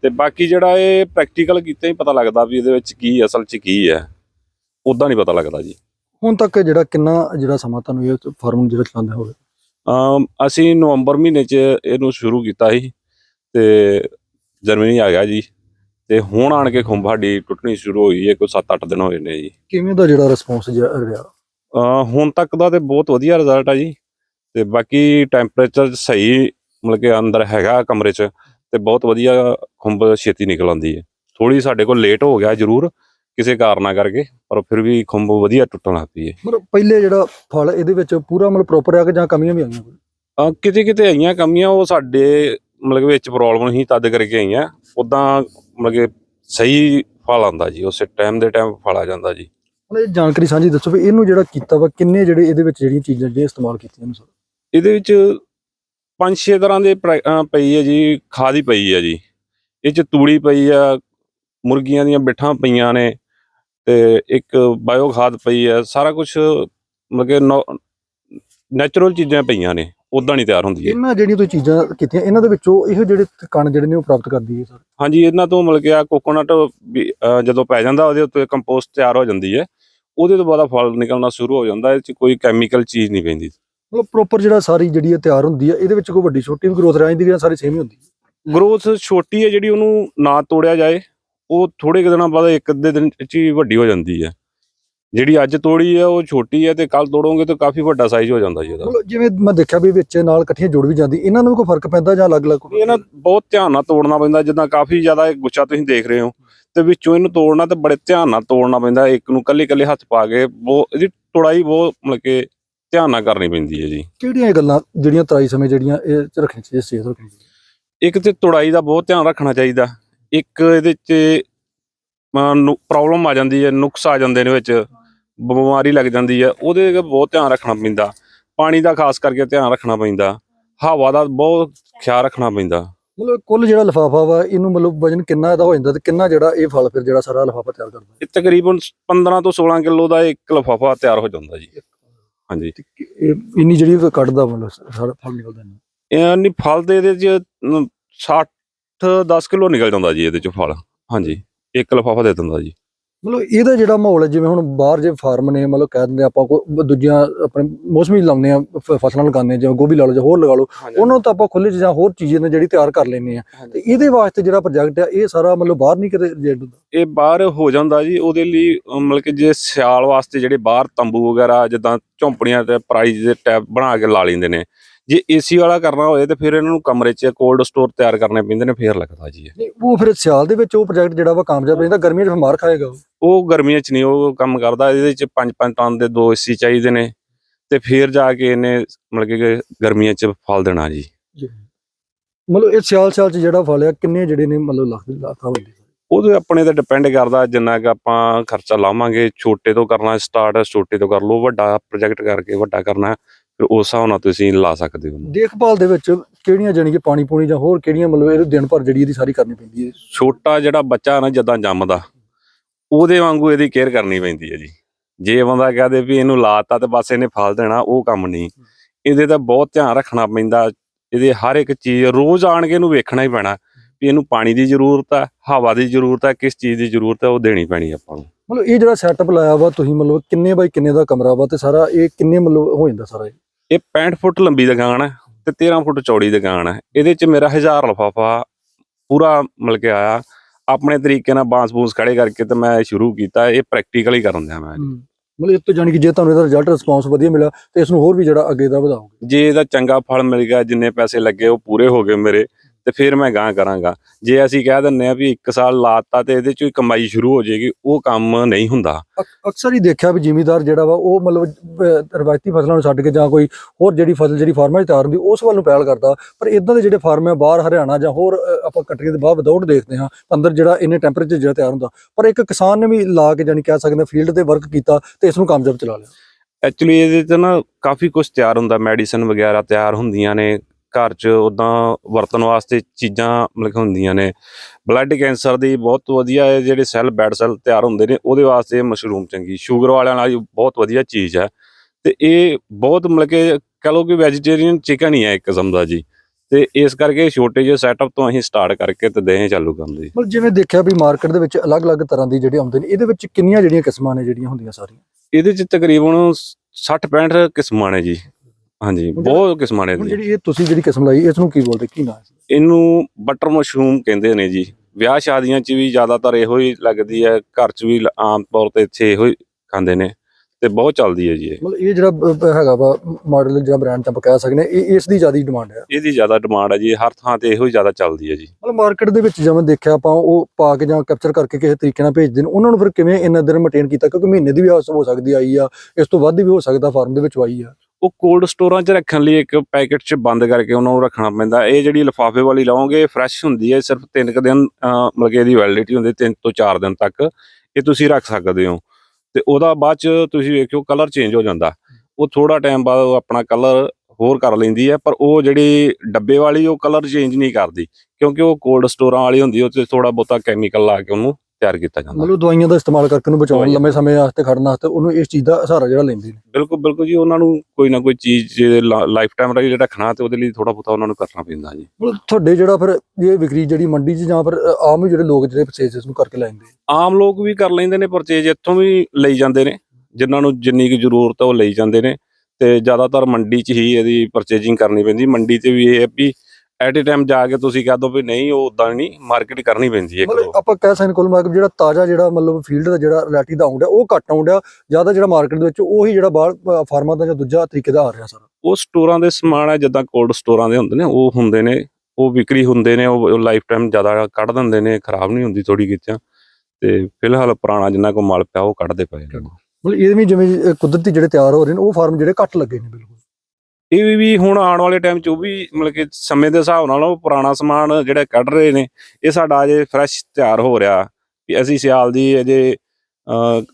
ਤੇ ਬਾਕੀ ਜਿਹੜਾ ਇਹ ਪ੍ਰੈਕਟੀਕਲ ਕੀਤੇ ਹੀ ਪਤਾ ਲੱਗਦਾ ਵੀ ਇਹਦੇ ਵਿੱਚ ਕੀ ਅਸਲ 'ਚ ਕੀ ਹੈ। ਉਦਾਂ ਨਹੀਂ ਪਤਾ ਲੱਗਦਾ ਜੀ। ਹੁਣ ਤੱਕ ਜਿਹੜਾ ਕਿੰਨਾ ਜਿਹੜਾ ਸਮਾਂ ਤੁਹਾਨੂੰ ਇਹ ਫਾਰਮ ਜਿਹੜਾ ਚਲਾਉਂਦੇ ਹੋਵੇ ਅਸੀਂ ਨਵੰਬਰ ਮਹੀਨੇ 'ਚ ਇਹਨੂੰ ਸ਼ੁਰੂ ਕੀਤਾ ਸੀ ਤੇ ਜਰਮਨੀ ਆ ਗਿਆ ਜੀ। ਤੇ ਹੁਣ ਆਣ ਕੇ ਖੁੰਭ ਸਾਡੀ ਟੁੱਟਣੀ ਸ਼ੁਰੂ ਹੋਈ ਹੈ ਕੋਈ 7-8 ਦਿਨ ਹੋਏ ਨੇ ਜੀ। ਕਿਵੇਂ ਦਾ ਜਿਹੜਾ ਰਿਸਪੌਂਸ ਰਿਹਾ? ਹੁਣ ਤੱਕ ਦਾ ਤੇ ਬਹੁਤ ਵਧੀਆ ਰਿਜ਼ਲਟ ਆ ਜੀ। ਤੇ ਬਾਕੀ ਟੈਂਪਰੇਚਰ ਸਹੀ ਮਤਲਬ ਕਿ ਅੰਦਰ ਹੈਗਾ ਕਮਰੇ 'ਚ ਤੇ ਬਹੁਤ ਵਧੀਆ ਖੁੰਬ ਛੇਤੀ ਨਿਕਲ ਆਉਂਦੀ ਹੈ। ਥੋੜੀ ਸਾਡੇ ਕੋਲ ਲੇਟ ਹੋ ਗਿਆ ਜ਼ਰੂਰ ਕਿਸੇ ਕਾਰਨਾਂ ਕਰਕੇ ਪਰ ਫਿਰ ਵੀ ਖੁੰਬ ਵਧੀਆ ਟੁੱਟਣ ਲੱਗ ਪਈ ਹੈ। ਮਤਲਬ ਪਹਿਲੇ ਜਿਹੜਾ ਫਲ ਇਹਦੇ ਵਿੱਚ ਪੂਰਾ ਮਤਲਬ ਪ੍ਰੋਪਰ ਆ ਕਿ ਜਾਂ ਕਮੀਆਂ ਵੀ ਆਈਆਂ? ਅਹ ਕਿਤੇ ਕਿਤੇ ਆਈਆਂ ਕਮੀਆਂ ਉਹ ਸਾਡੇ ਮਤਲਬ ਵਿੱਚ ਪ੍ਰੋਬਲਮ ਹੀ ਤਦ ਕਰਕੇ ਆਈਆਂ ਉਦਾਂ ਮਤਲਬ ਕਿ ਸਹੀ ਫਲ ਆਉਂਦਾ ਜੀ ਉਸੇ ਟਾਈਮ ਦੇ ਟਾਈਮ ਫਲ ਆ ਜਾਂਦਾ ਜੀ। ਹੁਣ ਇਹ ਜਾਣਕਾਰੀ ਸਾਂਝੀ ਦੱਸੋ ਵੀ ਇਹਨੂੰ ਜਿਹੜਾ ਕੀਤਾ ਵਾ ਕਿੰਨੇ ਜਿਹੜੇ ਇਹਦੇ ਵਿੱਚ ਜਿਹੜੀਆਂ ਚੀਜ਼ਾਂ ਜਿਹੜੀਆਂ ਇਸਤੇਮਾਲ ਕੀਤੀਆਂ ਨੇ ਸਰ? ਇਹਦੇ ਵਿੱਚ ਪੰਜ ਛੇ ਤਰ੍ਹਾਂ ਦੇ ਪ੍ਰ- ਅਹ ਪਈ ਹੈ ਜੀ ਖਾਦ ਹੀ ਪਈ ਹੈ ਜੀ। ਇਹ ਚ ਤੂੜੀ ਪਈ ਆ ਮੁਰਗੀਆਂ ਦੀਆਂ ਬਿੱਠਾਂ ਪਈਆਂ ਨੇ ਤੇ ਇੱਕ ਬਾਇਓ ਖਾਦ ਪਈ ਹੈ ਸਾਰਾ ਕੁਝ ਮਤਲਬ ਕਿ ਨੈਚੁਰਲ ਚੀਜ਼ਾਂ ਪਈਆਂ ਨੇ ਉਦਾਂ ਨਹੀਂ ਤਿਆਰ ਹੁੰਦੀ ਇਹਨਾਂ ਜਿਹੜੀਆਂ ਤੁਸੀਂ ਚੀਜ਼ਾਂ ਕੀਤੀਆਂ ਇਹਨਾਂ ਦੇ ਵਿੱਚੋਂ ਇਹੋ ਜਿਹੜੇ ਕਣ ਜਿਹੜੇ ਨੇ ਉਹ ਪ੍ਰਾਪਤ ਕਰਦੀ ਹੈ ਸਰ? ਹਾਂਜੀ ਇਹਨਾਂ ਤੋਂ ਮਿਲ ਗਿਆ ਕੋਕੋਨਟ ਵੀ, ਅਹ ਜਦੋਂ ਪੈ ਜਾਂਦਾ ਉਹਦੇ ਉੱਤੇ ਕੰਪੋਸਟ ਤਿਆਰ ਹੋ ਜਾਂਦੀ ਹੈ। ਉਹਦੇ ਤੋਂ ਬਾਅਦ ਫਲ ਨਿਕਲਣਾ ਸ਼ੁਰੂ ਹੋ ਜਾਂਦਾ ਇਹ ਚ ਕੋਈ ਕੈਮੀਕਲ ਚੀਜ਼ ਨਹੀਂ ਪੈਂਦੀ। ਮਤਲਬ ਪ੍ਰੋਪਰ ਜਿਹੜਾ ਸਾਰੀ ਜਿਹੜੀ ਇਹ ਤਿਆਰ ਹੁੰਦੀ ਹੈ ਇਹਦੇ ਵਿੱਚ ਕੋਈ ਵੱਡੀ ਛੋਟੀ ਵੀ ਗਰੋਥ ਰਹਿ ਜਾਂਦੀ ਹੈ ਸਾਰੀ ਸੇਮ ਹੀ ਹੁੰਦੀ? ਹੈ ਗਰੋਥ ਛੋਟੀ ਹੈ ਜਿਹੜੀ ਉਹਨੂੰ ਨਾ ਤੋੜਿਆ ਜਾਏ ਉਹ ਥੋੜੇ ਕੁ ਦਿਨਾਂ ਬਾਅਦ ਇੱਕ ਅੱਧੇ ਦਿਨ ਚ ਹੀ ਵੱਡੀ ਹੋ ਜਾਂਦੀ ਹੈ। ਜਿਹੜੀ ਅੱਜ ਤੋੜੀ ਹੈ ਉਹ ਛੋਟੀ ਹੈ ਤੇ ਕੱਲ ਤੋੜੋਗੇ ਤਾਂ ਕਾਫੀ ਵੱਡਾ ਸਾਈਜ਼ ਹੋ ਜਾਂਦਾ ਜੀ ਉਹਦਾ। ਮਤਲਬ ਜਿਵੇਂ ਮੈਂ ਦੇਖਿਆ ਵੀ ਵਿੱਚ ਨਾਲ ਇਕੱਠੀਆਂ ਜੁੜ ਵੀ ਜਾਂਦੀ ਇਹਨਾਂ ਨੂੰ ਵੀ ਕੋਈ ਫ਼ਰਕ ਪੈਂਦਾ ਜਾਂ ਅਲੱਗ-ਅਲੱਗ ਇਹ ਨਾ ਬਹੁਤ ਧਿਆਨ ਨਾਲ ਤੋੜਨਾ ਪੈਂਦਾ ਜਿੱਦਾਂ ਕਾਫੀ ਜ਼ਿਆਦਾ ਇਹ ਗੁੱਛਾ ਤੁਸੀਂ ਦੇਖ ਰਹੇ ਹੋ ਤੇ ਵਿੱਚੋਂ ਇਹਨੂੰ ਤੋੜਨਾ ਤੇ ਬੜੇ ਧਿਆਨ ਨਾਲ ਤੋੜਨਾ ਪੈਂਦਾ ਇੱਕ ਨੂੰ ਕੱਲੇ ਕੱਲੇ ਹੱਥ ਪਾ ਕੇ ਬਹੁਤ ਇਹਦੀ ਤੋੜਾਈ ਬਹੁਤ ਮਤਲਬ ਕਿ ਧਿਆਨ ਨਾਲ ਕਰਨੀ ਪੈਂਦੀ ਹੈ ਜੀ। ਕਿਹੜੀਆਂ ਇਹ ਗੱਲਾਂ ਜਿਹੜੀਆਂ ਤਰਾਈ ਸਮੇਂ ਜਿਹੜੀਆਂ ਇਹ ਚ ਰੱਖਣੀ ਚਾਹੀਦੀ ਸੇਧ ਰੱਖਣੀ ਚਾਹੀਦੀ? ਇੱਕ ਤੇ ਤੋੜਾਈ ਦਾ ਬਹੁਤ ਧਿਆਨ ਰੱਖਣਾ ਚਾਹੀਦਾ। ਇੱਕ ਇਹਦੇ 'ਚ ਪ੍ਰੋਬਲਮ ਆ ਜਾਂਦੀ ਹੈ ਨੁਕਸ ਆ ਜਾਂਦੇ ਨੇ ਵਿੱਚ ਬਿਮਾਰੀ ਲੱਗ ਜਾਂਦੀ ਹੈ ਉਹਦੇ ਬਹੁਤ ਧਿਆਨ ਰੱਖਣਾ ਪੈਂਦਾ। ਪਾਣੀ ਦਾ ਖਾਸ ਕਰਕੇ ਧਿਆਨ ਰੱਖਣਾ ਪੈਂਦਾ। ਹਵਾ ਦਾ ਬਹੁਤ ਖਿਆਲ ਰੱਖਣਾ ਪੈਂਦਾ। ਮਤਲਬ ਕੁੱਲ ਜਿਹੜਾ ਲਫਾਫਾ ਵਾ ਇਹਨੂੰ ਮਤਲਬ ਵਜਨ ਕਿੰਨਾ ਇਹਦਾ ਹੋ ਜਾਂਦਾ ਤੇ ਕਿੰਨਾ ਜਿਹੜਾ ਇਹ ਫਲ ਫਿਰ ਜਿਹੜਾ ਸਾਰਾ ਲਫਾਫਾ ਤਿਆਰ ਕਰਦਾ? ਇਹ ਤਕਰੀਬਨ 15 ਤੋਂ 16 ਕਿਲੋ ਦਾ ਇੱਕ ਲਿਫਾਫਾ ਤਿਆਰ ਹੋ ਜਾਂਦਾ ਜੀ। ਹਾਂਜੀ। ਇਹ ਇੰਨੀ ਜਿਹੜੀ ਉਹ ਕੱਢਦਾ ਮਤਲਬ ਸਾਰਾ ਫਲ ਨਿਕਲਦਾ ਨਹੀਂ ਇਹ ਨਹੀਂ ਫਲ ਦੇ ਇਹਦੇ 'ਚ ਨ- 60 10 ਕਿਲੋ ਨਿਕਲ ਜਾਂਦਾ ਜੀ ਇਹਦੇ 'ਚ ਫਲ। ਹਾਂਜੀ ਇੱਕ ਲਿਫਾਫਾ ਦੇ ਦਿੰਦਾ ਜੀ। ਮਤਲਬ ਇਹਦਾ ਜਿਹੜਾ ਮਾਹੌਲ ਹੈ ਜਿਵੇਂ ਹੁਣ ਬਾਹਰ ਜੇ ਫਾਰਮ ਨੇ ਮਤਲਬ ਕਹਿ ਦਿੰਦੇ ਆਪਾਂ ਕੋਈ ਦੂਜੀਆਂ ਆਪਣੇ ਮੌਸਮੀ ਲਾਉਂਦੇ ਆ ਫਸਲਾਂ ਲਗਾਉਂਦੇ ਆ ਜਿਵੇਂ ਗੋਭੀ ਲਾ ਲਓ ਜਾਂ ਹੋਰ ਲਗਾ ਲਓ ਉਹਨਾਂ ਨੂੰ ਤਾਂ ਆਪਾਂ ਖੁੱਲੇ 'ਚ ਜਾਂ ਹੋਰ ਚੀਜ਼ਾਂ ਨੇ ਜਿਹੜੀ ਤਿਆਰ ਕਰ ਲੈਂਦੇ ਆ। ਤੇ ਇਹਦੇ ਵਾਸਤੇ ਜਿਹੜਾ ਪ੍ਰੋਜੈਕਟ ਆ ਇਹ ਸਾਰਾ ਮਤਲਬ ਬਾਹਰ ਨਹੀਂ ਕਿਤੇ ਹੁੰਦਾ ਇਹ ਬਾਹਰ ਹੋ ਜਾਂਦਾ ਜੀ ਉਹਦੇ ਲਈ ਮਤਲਬ ਕਿ ਜੇ ਸਿਆਲ ਵਾਸਤੇ ਜਿਹੜੇ ਬਾਹਰ ਤੰਬੂ ਵਗੈਰਾ ਜਿੱਦਾਂ ਝੌਂਪੜੀਆਂ ਤੇ ਪ੍ਰਾਈਜ਼ ਦੇ ਟੈਪ ਬਣਾ ਕੇ ਲਾ ਲੈਂਦੇ ਨੇ ਜੇ ਏਸੀ ਵਾਲਾ ਕਰਨਾ ਹੋਏ ਤੇ ਫਿਰ ਇਹਨਾਂ ਨੂੰ ਕਮਰੇ 'ਚ ਕੋਲਡ ਸਟੋਰ ਤਿਆਰ ਕਰਨੇ ਪੈਂਦੇ ਨੇ ਫੇਰ ਲੱਗਦਾ ਜੀ ਇਹ। ਨਹੀਂ, ਉਹ ਫਿਰ ਸਿਆਲ ਦੇ ਵਿੱਚ ਉਹ ਪ੍ਰੋਜੈਕਟ ਜਿਹੜਾ ਵਾ ਕਾਮਯਾਬ ਰਹਿੰਦਾ ਗਰਮੀਆਂ 'ਚ ਫਿਰ ਮਾਰ ਖਾਏਗਾ ਉਹ। ਉਹ ਗਰਮੀਆਂ 'ਚ ਨਹੀਂ ਉਹ ਕੰਮ ਕਰਦਾ ਇਹਦੇ 'ਚ 5-5 ਟਨ ਦੇ ਦੋ ਏਸੀ ਚਾਹੀਦੇ ਨੇ ਤੇ ਫੇਰ ਜਾ ਕੇ ਇਹਨੇ ਮਤਲਬ ਕਿ ਗਰਮੀਆਂ 'ਚ ਫਲ ਦੇਣਾ ਜੀ। ਮਤਲਬ ਇਹ ਸਿਆਲ ਸਿਆਲ 'ਚ ਜਿਹੜਾ ਫਲ ਆ ਕਿੰਨੇ ਜਿਹੜੇ ਨੇ ਮਤਲਬ ਲੱਖ ਲੱਖਾਂ ਹੁੰਦੇ ਉਹਦੇ ਆਪਣੇ ਤੇ ਡਿਪੈਂਡ ਕਰਦਾ ਜਿੰਨਾ ਕਿ ਆਪਾਂ ਖਰਚਾ ਲਾਵਾਂਗੇ ਛੋਟੇ ਤੋਂ ਕਰਨਾ ਸਟਾਰਟ ਛੋਟੇ ਤੋਂ ਕਰ ਲਓ ਵੱਡਾ ਪ੍ਰੋਜੈਕਟ ਕਰਕੇ ਵੱਡਾ ਕਰਨਾ ਫਿਰ ਉਸ ਹਿਸਾਬ ਨਾਲ ਤੁਸੀਂ ਲਾ ਸਕਦੇ ਹੋ ਦੇਖਭਾਲ ਦੇ ਵਿੱਚ ਕਿਹੜੀਆਂ ਜਾਣੀ ਕਿ ਪਾਣੀ ਪੂਣੀ ਜਾਂ ਹੋਰ ਕਿਹੜੀਆਂ ਮਤਲਬ ਇਹ ਦਿਨ ਭਰ ਜਿਹੜੀ ਇਹਦੀ ਸਾਰੀ ਕਰਨੀ ਪੈਂਦੀ ਹੈ? ਛੋਟਾ ਜਿਹੜਾ ਬੱਚਾ ਨਾ ਜਦਾਂ ਜੰਮਦਾ ਉਹਦੇ ਵਾਂਗੂ ਇਹਦੀ ਕੇਅਰ ਕਰਨੀ ਪੈਂਦੀ ਹੈ ਜੀ। ਜੇ ਬੰਦਾ ਕਹਦੇ ਵੀ ਇਹਨੂੰ ਲਾਤਾ ਤੇ ਬਸ ਇਹਨੇ ਫਲ ਦੇਣਾ ਉਹ ਕੰਮ ਨਹੀਂ। ਇਹਦੇ ਤਾਂ ਬਹੁਤ ਧਿਆਨ ਰੱਖਣਾ ਪੈਂਦਾ। ਇਹਦੇ ਹਰ ਇੱਕ ਚੀਜ਼ ਰੋਜ਼ ਆਣ ਕੇ ਇਹਨੂੰ ਵੇਖਣਾ ਹੀ ਪੈਣਾ ਵੀ ਇਹਨੂੰ ਪਾਣੀ ਦੀ ਜ਼ਰੂਰਤ ਹੈ ਹਵਾ ਦੀ ਜ਼ਰੂਰਤ ਹੈ ਕਿਸ ਚੀਜ਼ ਦੀ ਜ਼ਰੂਰਤ ਹੈ ਉਹ ਦੇਣੀ ਪੈਣੀ ਆਪਾਂ ਨੂੰ। ਮਤਲਬ ਇਹ ਜਿਹੜਾ ਸੈਟਅਪ ਲਾਇਆ ਵਾ ਤੁਸੀਂ ਮਤਲਬ ਕਿੰਨੇ ਬਾਈ ਕਿੰਨੇ ਦਾ ਕਮਰਾ ਵਾ ਤੇ ਸਾਰਾ ਇਹ ਕਿੰਨੇ ਮਤਲਬ ਹੋ ਜਾਂਦਾ ਸਾਰਾ ਇਹ? ਇਹ 65 ਫੁੱਟ ਲੰਬੀ ਦੁਕਾਨ ਹੈ ਤੇ 13 ਫੁੱਟ ਚੌੜੀ ਦੁਕਾਨ ਹੈ। ਇਹਦੇ 'ਚ ਮੇਰਾ 1000 ਲਫਾਫਾ ਪੂਰਾ ਮਿਲ ਕੇ ਆਇਆ। ਆਪਣੇ ਤਰੀਕੇ ਨਾਲ ਬਾਂਸ ਬੂਸ ਖੜੇ ਕਰਕੇ ਤੇ ਮੈਂ ਸ਼ੁਰੂ ਕੀਤਾ। ਇਹ ਪ੍ਰੈਕਟੀਕਲੀ ਕਰਨ ਦਿਆ ਮੈਂ। ਮਤਲਬ ਇਹ ਤੋਂ ਜਾਣੀ ਕਿ ਜੇ ਤੁਹਾਨੂੰ ਇਹਦਾ ਰਿਜ਼ਲਟ ਰਿਸਪੌਂਸ ਵਧੀਆ ਮਿਲਿਆ ਤੇ ਇਸ ਨੂੰ ਹੋਰ ਵੀ ਜਿਹੜਾ ਅੱਗੇ ਦਾ ਵਧਾਓਗੇ। ਜੇ ਇਹਦਾ ਚੰਗਾ ਫਲ ਮਿਲ ਗਿਆ ਜਿੰਨੇ ਪੈਸੇ ਲੱਗੇ ਉਹ ਪੂਰੇ ਹੋ ਗਏ ਮੇਰੇ। ਤੇ ਫਿਰ ਮੈਂ ਗਾਂ ਕਰਾਂਗਾ। ਜੇ ਅਸੀਂ ਕਹਿ ਦਿੰਨੇ ਆ ਵੀ 1 ਸਾਲ ਲਾਤਾ ਤੇ ਇਹਦੇ ਚੋਂ ਹੀ ਕਮਾਈ ਸ਼ੁਰੂ ਹੋ ਜਾਏਗੀ ਉਹ ਕੰਮ ਨਹੀਂ ਹੁੰਦਾ। ਅਕ- ਅਕਸਰ ਹੀ ਦੇਖਿਆ ਵੀ ਜ਼ਿਮੀਦਾਰ ਜਿਹੜਾ ਵਾ ਉਹ ਮਤਲਬ ਰਵਾਇਤੀ ਫਸਲਾਂ ਨੂੰ ਛੱਡ ਕੇ ਜਾਂ ਕੋਈ ਹੋਰ ਜਿਹੜੀ ਫਸਲ ਜਿਹੜੀ ਫਾਰਮਾਂ 'ਚ ਤਿਆਰ ਹੁੰਦੀ ਉਸ ਵੱਲ ਨੂੰ ਪਹਿਲ ਕਰਦਾ। ਪਰ ਇਦਾਂ ਦੇ ਜਿਹੜੇ ਫਾਰਮ ਆ ਬਾਹਰ ਹਰਿਆਣਾ ਜਾਂ ਹੋਰ ਆਪਾਂ ਕੰਟਰੀ ਦੇ ਬਾਹਰ ਵਿਦਆਊਟ ਦੇਖਦੇ ਹਾਂ ਅੰਦਰ ਜਿਹੜਾ ਇੰਨੇ ਟੈਂਪਰੇਚਰ ਜਿਹੜਾ ਤਿਆਰ ਹੁੰਦਾ। ਪਰ ਇੱਕ ਕਿਸਾਨ ਨੇ ਵੀ ਲਾ ਕੇ ਜਾਨੀ ਕਹਿ ਸਕਦੇ ਫੀਲਡ ਤੇ ਵਰਕ ਕੀਤਾ ਤੇ ਇਸ ਨੂੰ ਕਾਮਯਾਬ ਚਲਾ ਲਿਆ। ਐਕਚੁਅਲੀ ਇਹਦੇ ਤੇ ਨਾ ਕਾਫੀ ਕੁਝ ਤਿਆਰ ਹੁੰਦਾ ਮੈਡੀਸਨ ਵਗੈਰਾ ਤਿਆਰ ਹੁੰਦੀਆਂ ਨੇ ਘਰ 'ਚ ਉਦਾਂ ਵਰਤਣ ਵਾਸਤੇ ਚੀਜ਼ਾਂ ਮਤਲਬ ਕਿ ਹੁੰਦੀਆਂ ਨੇ। ਬਲੱਡ ਕੈਂਸਰ ਦੀ ਬਹੁਤ ਵਧੀਆ ਜਿਹੜੇ ਸੈੱਲ ਬੈਡ ਸੈੱਲ ਤਿਆਰ ਹੁੰਦੇ ਨੇ ਉਹਦੇ ਵਾਸਤੇ ਮਸ਼ਰੂਮ ਚੰਗੀ। ਸ਼ੂਗਰ ਵਾਲਿਆਂ ਲਈ ਬਹੁਤ ਵਧੀਆ ਚੀਜ਼ ਹੈ। ਤੇ ਇਹ ਬਹੁਤ ਮਤਲਬ ਕਿ ਕਹ ਲਓ ਕਿ ਵੈਜੀਟੇਰੀਅਨ ਚਿਕਨ ਹੀ ਹੈ ਇੱਕ ਕਿਸਮ ਦਾ ਜੀ। ਤੇ ਇਸ ਕਰਕੇ ਛੋਟੇ ਜਿਹੇ ਸੈਟਅਪ ਤੋਂ ਅਸੀਂ ਸਟਾਰਟ ਕਰਕੇ ਤੇ ਦੇਹ ਚਾਲੂ ਕਰਨ ਦੀ। ਮਤਲਬ ਜਿਵੇਂ ਦੇਖਿਆ ਵੀ ਮਾਰਕੀਟ ਦੇ ਵਿੱਚ ਅਲੱਗ-ਅਲੱਗ ਤਰ੍ਹਾਂ ਦੀ ਜਿਹੜੇ ਆਉਂਦੇ ਨੇ ਇਹਦੇ ਵਿੱਚ ਕਿੰਨੀਆਂ ਜਿਹੜੀਆਂ ਕਿਸਮਾਂ ਨੇ ਜਿਹੜੀਆਂ ਹੁੰਦੀਆਂ ਸਾਰੀਆਂ? ਇਹਦੇ 'ਚ ਤਕਰੀਬਨ 60 65 ਕਿਸਮਾਂ ਨੇ ਜੀ। ਹਾਂਜੀ ਬਹੁਤ ਕਿਸਮਾਂ ਨੇ ਹੁਣ ਇਹਦੀਆਂ। ਜਿਹੜੀ ਇਹ ਤੁਸੀਂ ਜਿਹੜੀ ਕਿਸਮ ਲਾਈ ਇਸ ਨੂੰ ਕੀ ਬੋਲਦੇ ਕੀ ਨਾਮ ਹੈ ਇਹਨੂੰ ਬਟਰ ਮਸ਼ਰੂਮ ਕਹਿੰਦੇ ਨੇ ਜੀ। ਵਿਆਹ ਸ਼ਾਦੀਆਂ 'ਚ ਵੀ ਜ਼ਿਆਦਾਤਰ ਇਹੋ ਹੀ ਲੱਗਦੀ ਹੈ ਘਰ 'ਚ ਵੀ ਲ- ਆਮ ਤੌਰ ਤੇ ਇੱਥੇ ਇਹੋ ਹੀ ਖਾਂਦੇ ਨੇ ਤੇ ਬਹੁਤ ਚੱਲਦੀ ਹੈ ਜੀ ਇਹ। ਮਤਲਬ ਇਹ ਜਿਹੜਾ ਬ- ਬ- ਹੈਗਾ ਵਾ ਮਾਡਲ ਜਿਹੜਾ ਬ੍ਰਾਂਡ ਆਪਾਂ ਕਹਿ ਸਕਦੇ ਹਾਂ ਇਹ ਇਸ ਦੀ ਜ਼ਿਆਦਾ ਡਿਮਾਂਡ ਹੈ। ਇਹਦੀ ਜ਼ਿਆਦਾ ਡਿਮਾਂਡ ਹੈ ਜੀ ਹਰ ਥਾਂ ਤੇ ਇਹੋ ਹੀ ਜ਼ਿਆਦਾ ਚੱਲਦੀ ਹੈ ਜੀ। ਮਤਲਬ ਮਾਰਕੀਟ ਦੇ ਵਿੱਚ ਜਿਵੇਂ ਦੇਖਿਆ ਆਪਾਂ ਉਹ ਪਾ ਕੇ ਜਾਂ ਕੈਪਚਰ ਕਰਕੇ ਕਿਸੇ ਤਰੀਕੇ ਨਾਲ ਭੇਜਦੇ ਨੇ ਉਹਨਾਂ ਨੂੰ ਫਿਰ ਕਿਵੇਂ ਇੰਨਾ ਦਿਨ ਮੇਨਟੇਨ ਕੀਤਾ? ਕਿਉਂਕਿ ਮਹੀਨੇ ਦੀ ਵੀ ਹੋ ਸਕਦੀ ਆਈ ਆ ਇਸ ਤੋਂ ਵੱਧ ਵੀ ਹੋ ਸਕਦਾ ਫਾਰਮ ਦੇ ਵਿੱਚ ਆਈ ਆ। ਉਹ ਕੋਲਡ ਸਟੋਰਾਂ 'ਚ ਰੱਖਣ ਲਈ ਇੱਕ ਪੈਕੇਟ 'ਚ ਬੰਦ ਕਰਕੇ ਉਹਨਾਂ ਨੂੰ ਰੱਖਣਾ ਪੈਂਦਾ। ਇਹ ਜਿਹੜੀ ਲਿਫਾਫੇ ਵਾਲੀ ਲਾਓਗੇ ਫਰੈਸ਼ ਹੁੰਦੀ ਹੈ, ਸਿਰਫ 3 ਕੁ ਦਿਨ ਮਤਲਬ ਕਿ ਇਹਦੀ ਵੈਲਿਡਿਟੀ ਹੁੰਦੀ 3 ਤੋਂ 4 ਦਿਨ ਤੱਕ ਇਹ ਤੁਸੀਂ ਰੱਖ ਸਕਦੇ ਹੋ। ਤੇ ਉਹਦਾ ਬਾਅਦ 'ਚ ਤੁਸੀਂ ਵੇਖਿਓ ਕਲਰ ਚੇਂਜ ਹੋ ਜਾਂਦਾ। ਉਹ ਥੋੜਾ ਟਾਈਮ ਬਾਅਦ ਉਹ ਆਪਣਾ ਕਲਰ ਹੋਰ ਕਰ ਲੈਂਦੀ ਹੈ, ਪਰ ਉਹ ਜਿਹੜੀ ਡੱਬੇ ਵਾਲੀ ਉਹ ਕਲਰ ਚੇਂਜ ਨਹੀਂ ਕਰਦੀ, ਕਿਉਂਕਿ ਉਹ ਕੋਲਡ ਸਟੋਰਾਂ ਵਾਲੀ ਹੁੰਦੀ ਉਹ ਤੇ ਥੋੜਾ ਬਹੁਤਾ ਕੈਮੀਕਲ ਲਾ ਕੇ ਉਹਨੂੰ ਤਿਆਰ ਕੀਤਾ ਜਾਂਦਾ। ਮਤਲਬ ਦਵਾਈਆਂ ਦਾ ਇਸਤੇਮਾਲ ਕਰਕੇ ਉਹਨੂੰ ਬਚਾਉਣ। ਲੰਮੇ ਸਮੇਂ ਵਾਸਤੇ ਖੜਨ ਵਾਸਤੇ ਉਹਨੂੰ ਇਸ ਚੀਜ਼ ਦਾ ਸਹਾਰਾ ਜਿਹੜਾ ਲੈਂਦੇ ਨੇ। ਬਿਲਕੁਲ ਬਿਲਕੁਲ ਜੀ ਉਹਨਾਂ ਨੂੰ ਕੋਈ ਨਾ ਕੋਈ ਚੀਜ਼ ਲਾਈਫ ਟਾਈਮ ਲਈ ਰੱਖਣਾ ਤੇ ਉਹਦੇ ਲਈ ਥੋੜਾ ਬਹੁਤਾ ਉਹਨਾਂ ਨੂੰ ਕਰਨਾ ਪੈਂਦਾ ਜੀ। ਤੁਹਾਡੇ ਜਿਹੜਾ ਫਿਰ ਇਹ ਵਿਕਰੀ ਜਿਹੜੀ ਮੰਡੀ 'ਚ ਜਾਂ ਫਿਰ ਆਮ ਜਿਹੜੇ ਲੋਕ ਜਿਹੜੇ ਪਰਚੇਜ਼ਸ ਨੂੰ ਕਰਕੇ ਲੈਂਦੇ ਆਮ ਲੋਕ ਵੀ ਕਰ ਲੈਂਦੇ ਨੇ ਪਰਚੇਜ ਇੱਥੋਂ ਵੀ ਲਈ ਜਾਂਦੇ ਨੇ ਜਿਨ੍ਹਾਂ ਨੂੰ ਜਿੰਨੀ ਕੁ ਜ਼ਰੂਰਤ ਹੈ ਉਹ ਲਈ ਜਾਂਦੇ ਨੇ ਤੇ ਜ਼ਿਆਦਾਤਰ ਮੰਡੀ 'ਚ ਹੀ ਇਹਦੀ ਪਰਚੇਜਿੰਗ ਕਰਨੀ ਪੈਂਦੀ। ਮੰਡੀ ਤੇ ਵੀ ਇਹ ਹੈ ਵੀ ਐਟ ਏ ਟਾਈਮ ਜਾ ਕੇ ਤੁਸੀਂ ਕਹਿ ਦੋ ਵੀ ਨਹੀਂ ਉਹ ਉਦਾਂ ਨਹੀਂ ਮਾਰਕੀਟ ਕਰਨੀ ਪੈਂਦੀ ਹੈ ਮਤਲਬ ਆਪਾਂ ਕਹਿ ਸਕਦੇ ਕੋਲ ਮਾਰਕੀਟ ਜਿਹੜਾ ਤਾਜ਼ਾ ਜਿਹੜਾ ਮਤਲਬ ਫੀਲਡ ਦਾ ਜਿਹੜਾ ਵੈਰਾਈਟੀ ਦਾ ਆਉਂਦਾ ਉਹ ਘੱਟ ਆਉਂਦਾ ਜ਼ਿਆਦਾ ਜਿਹੜਾ ਮਾਰਕੀਟ ਦੇ ਵਿੱਚ ਉਹੀ ਜਿਹੜਾ ਬਾਹਰ ਫਾਰਮਾਂ ਦਾ ਜਾਂ ਦੂਜਾ ਤਰੀਕੇ ਦਾ ਆ ਰਿਹਾ ਸਾਰਾ। ਉਹ ਸਟੋਰਾਂ ਦੇ ਸਮਾਨ ਹੈ ਜਿੱਦਾਂ ਕੋਲਡ ਸਟੋਰਾਂ ਦੇ ਹੁੰਦੇ ਨੇ ਉਹ ਹੁੰਦੇ ਨੇ ਉਹ ਵਿਕਰੀ ਹੁੰਦੇ ਨੇ ਉਹ ਲਾਈਫ ਟਾਈਮ ਜ਼ਿਆਦਾ ਕੱਢ ਦਿੰਦੇ ਨੇ ਖਰਾਬ ਨਹੀਂ ਹੁੰਦੀ ਥੋੜੀ ਕਿਤਿਆਂ ਤੇ ਫਿਲਹਾਲ ਪੁਰਾਣਾ ਜਿੰਨਾ ਕੋ ਮਾਲ ਪਿਆ ਉਹ ਕੱਢਦੇ ਪਏ ਨੇ। ਮਤਲਬ ਇਹ ਵੀ ਜਿਵੇਂ ਕੁਦਰਤੀ ਜਿਹੜੇ ਤਿਆਰ ਹੋ ਰਹੇ ਨੇ ਉਹ ਫਾਰਮ ਜਿਹੜੇ ਘੱਟ ਲੱਗੇ ਨੇ ਬਿਲਕੁਲ। ਇਹ ਵੀ- ਹੁਣ ਆਉਣ ਵਾਲੇ ਟਾਈਮ 'ਚ ਉਹ ਵੀ ਮਤਲਬ ਕਿ ਸਮੇਂ ਦੇ ਹਿਸਾਬ ਨਾਲ ਉਹ ਪੁਰਾਣਾ ਸਮਾਨ ਜਿਹੜਾ ਕੱਢ ਰਹੇ ਨੇ ਇਹ ਸਾਡਾ ਅਜੇ ਫਰੈਸ਼ ਤਿਆਰ ਹੋ ਰਿਹਾ। ਵੀ ਅਸੀਂ ਸਿਆਲ ਦੀ ਅਜੇ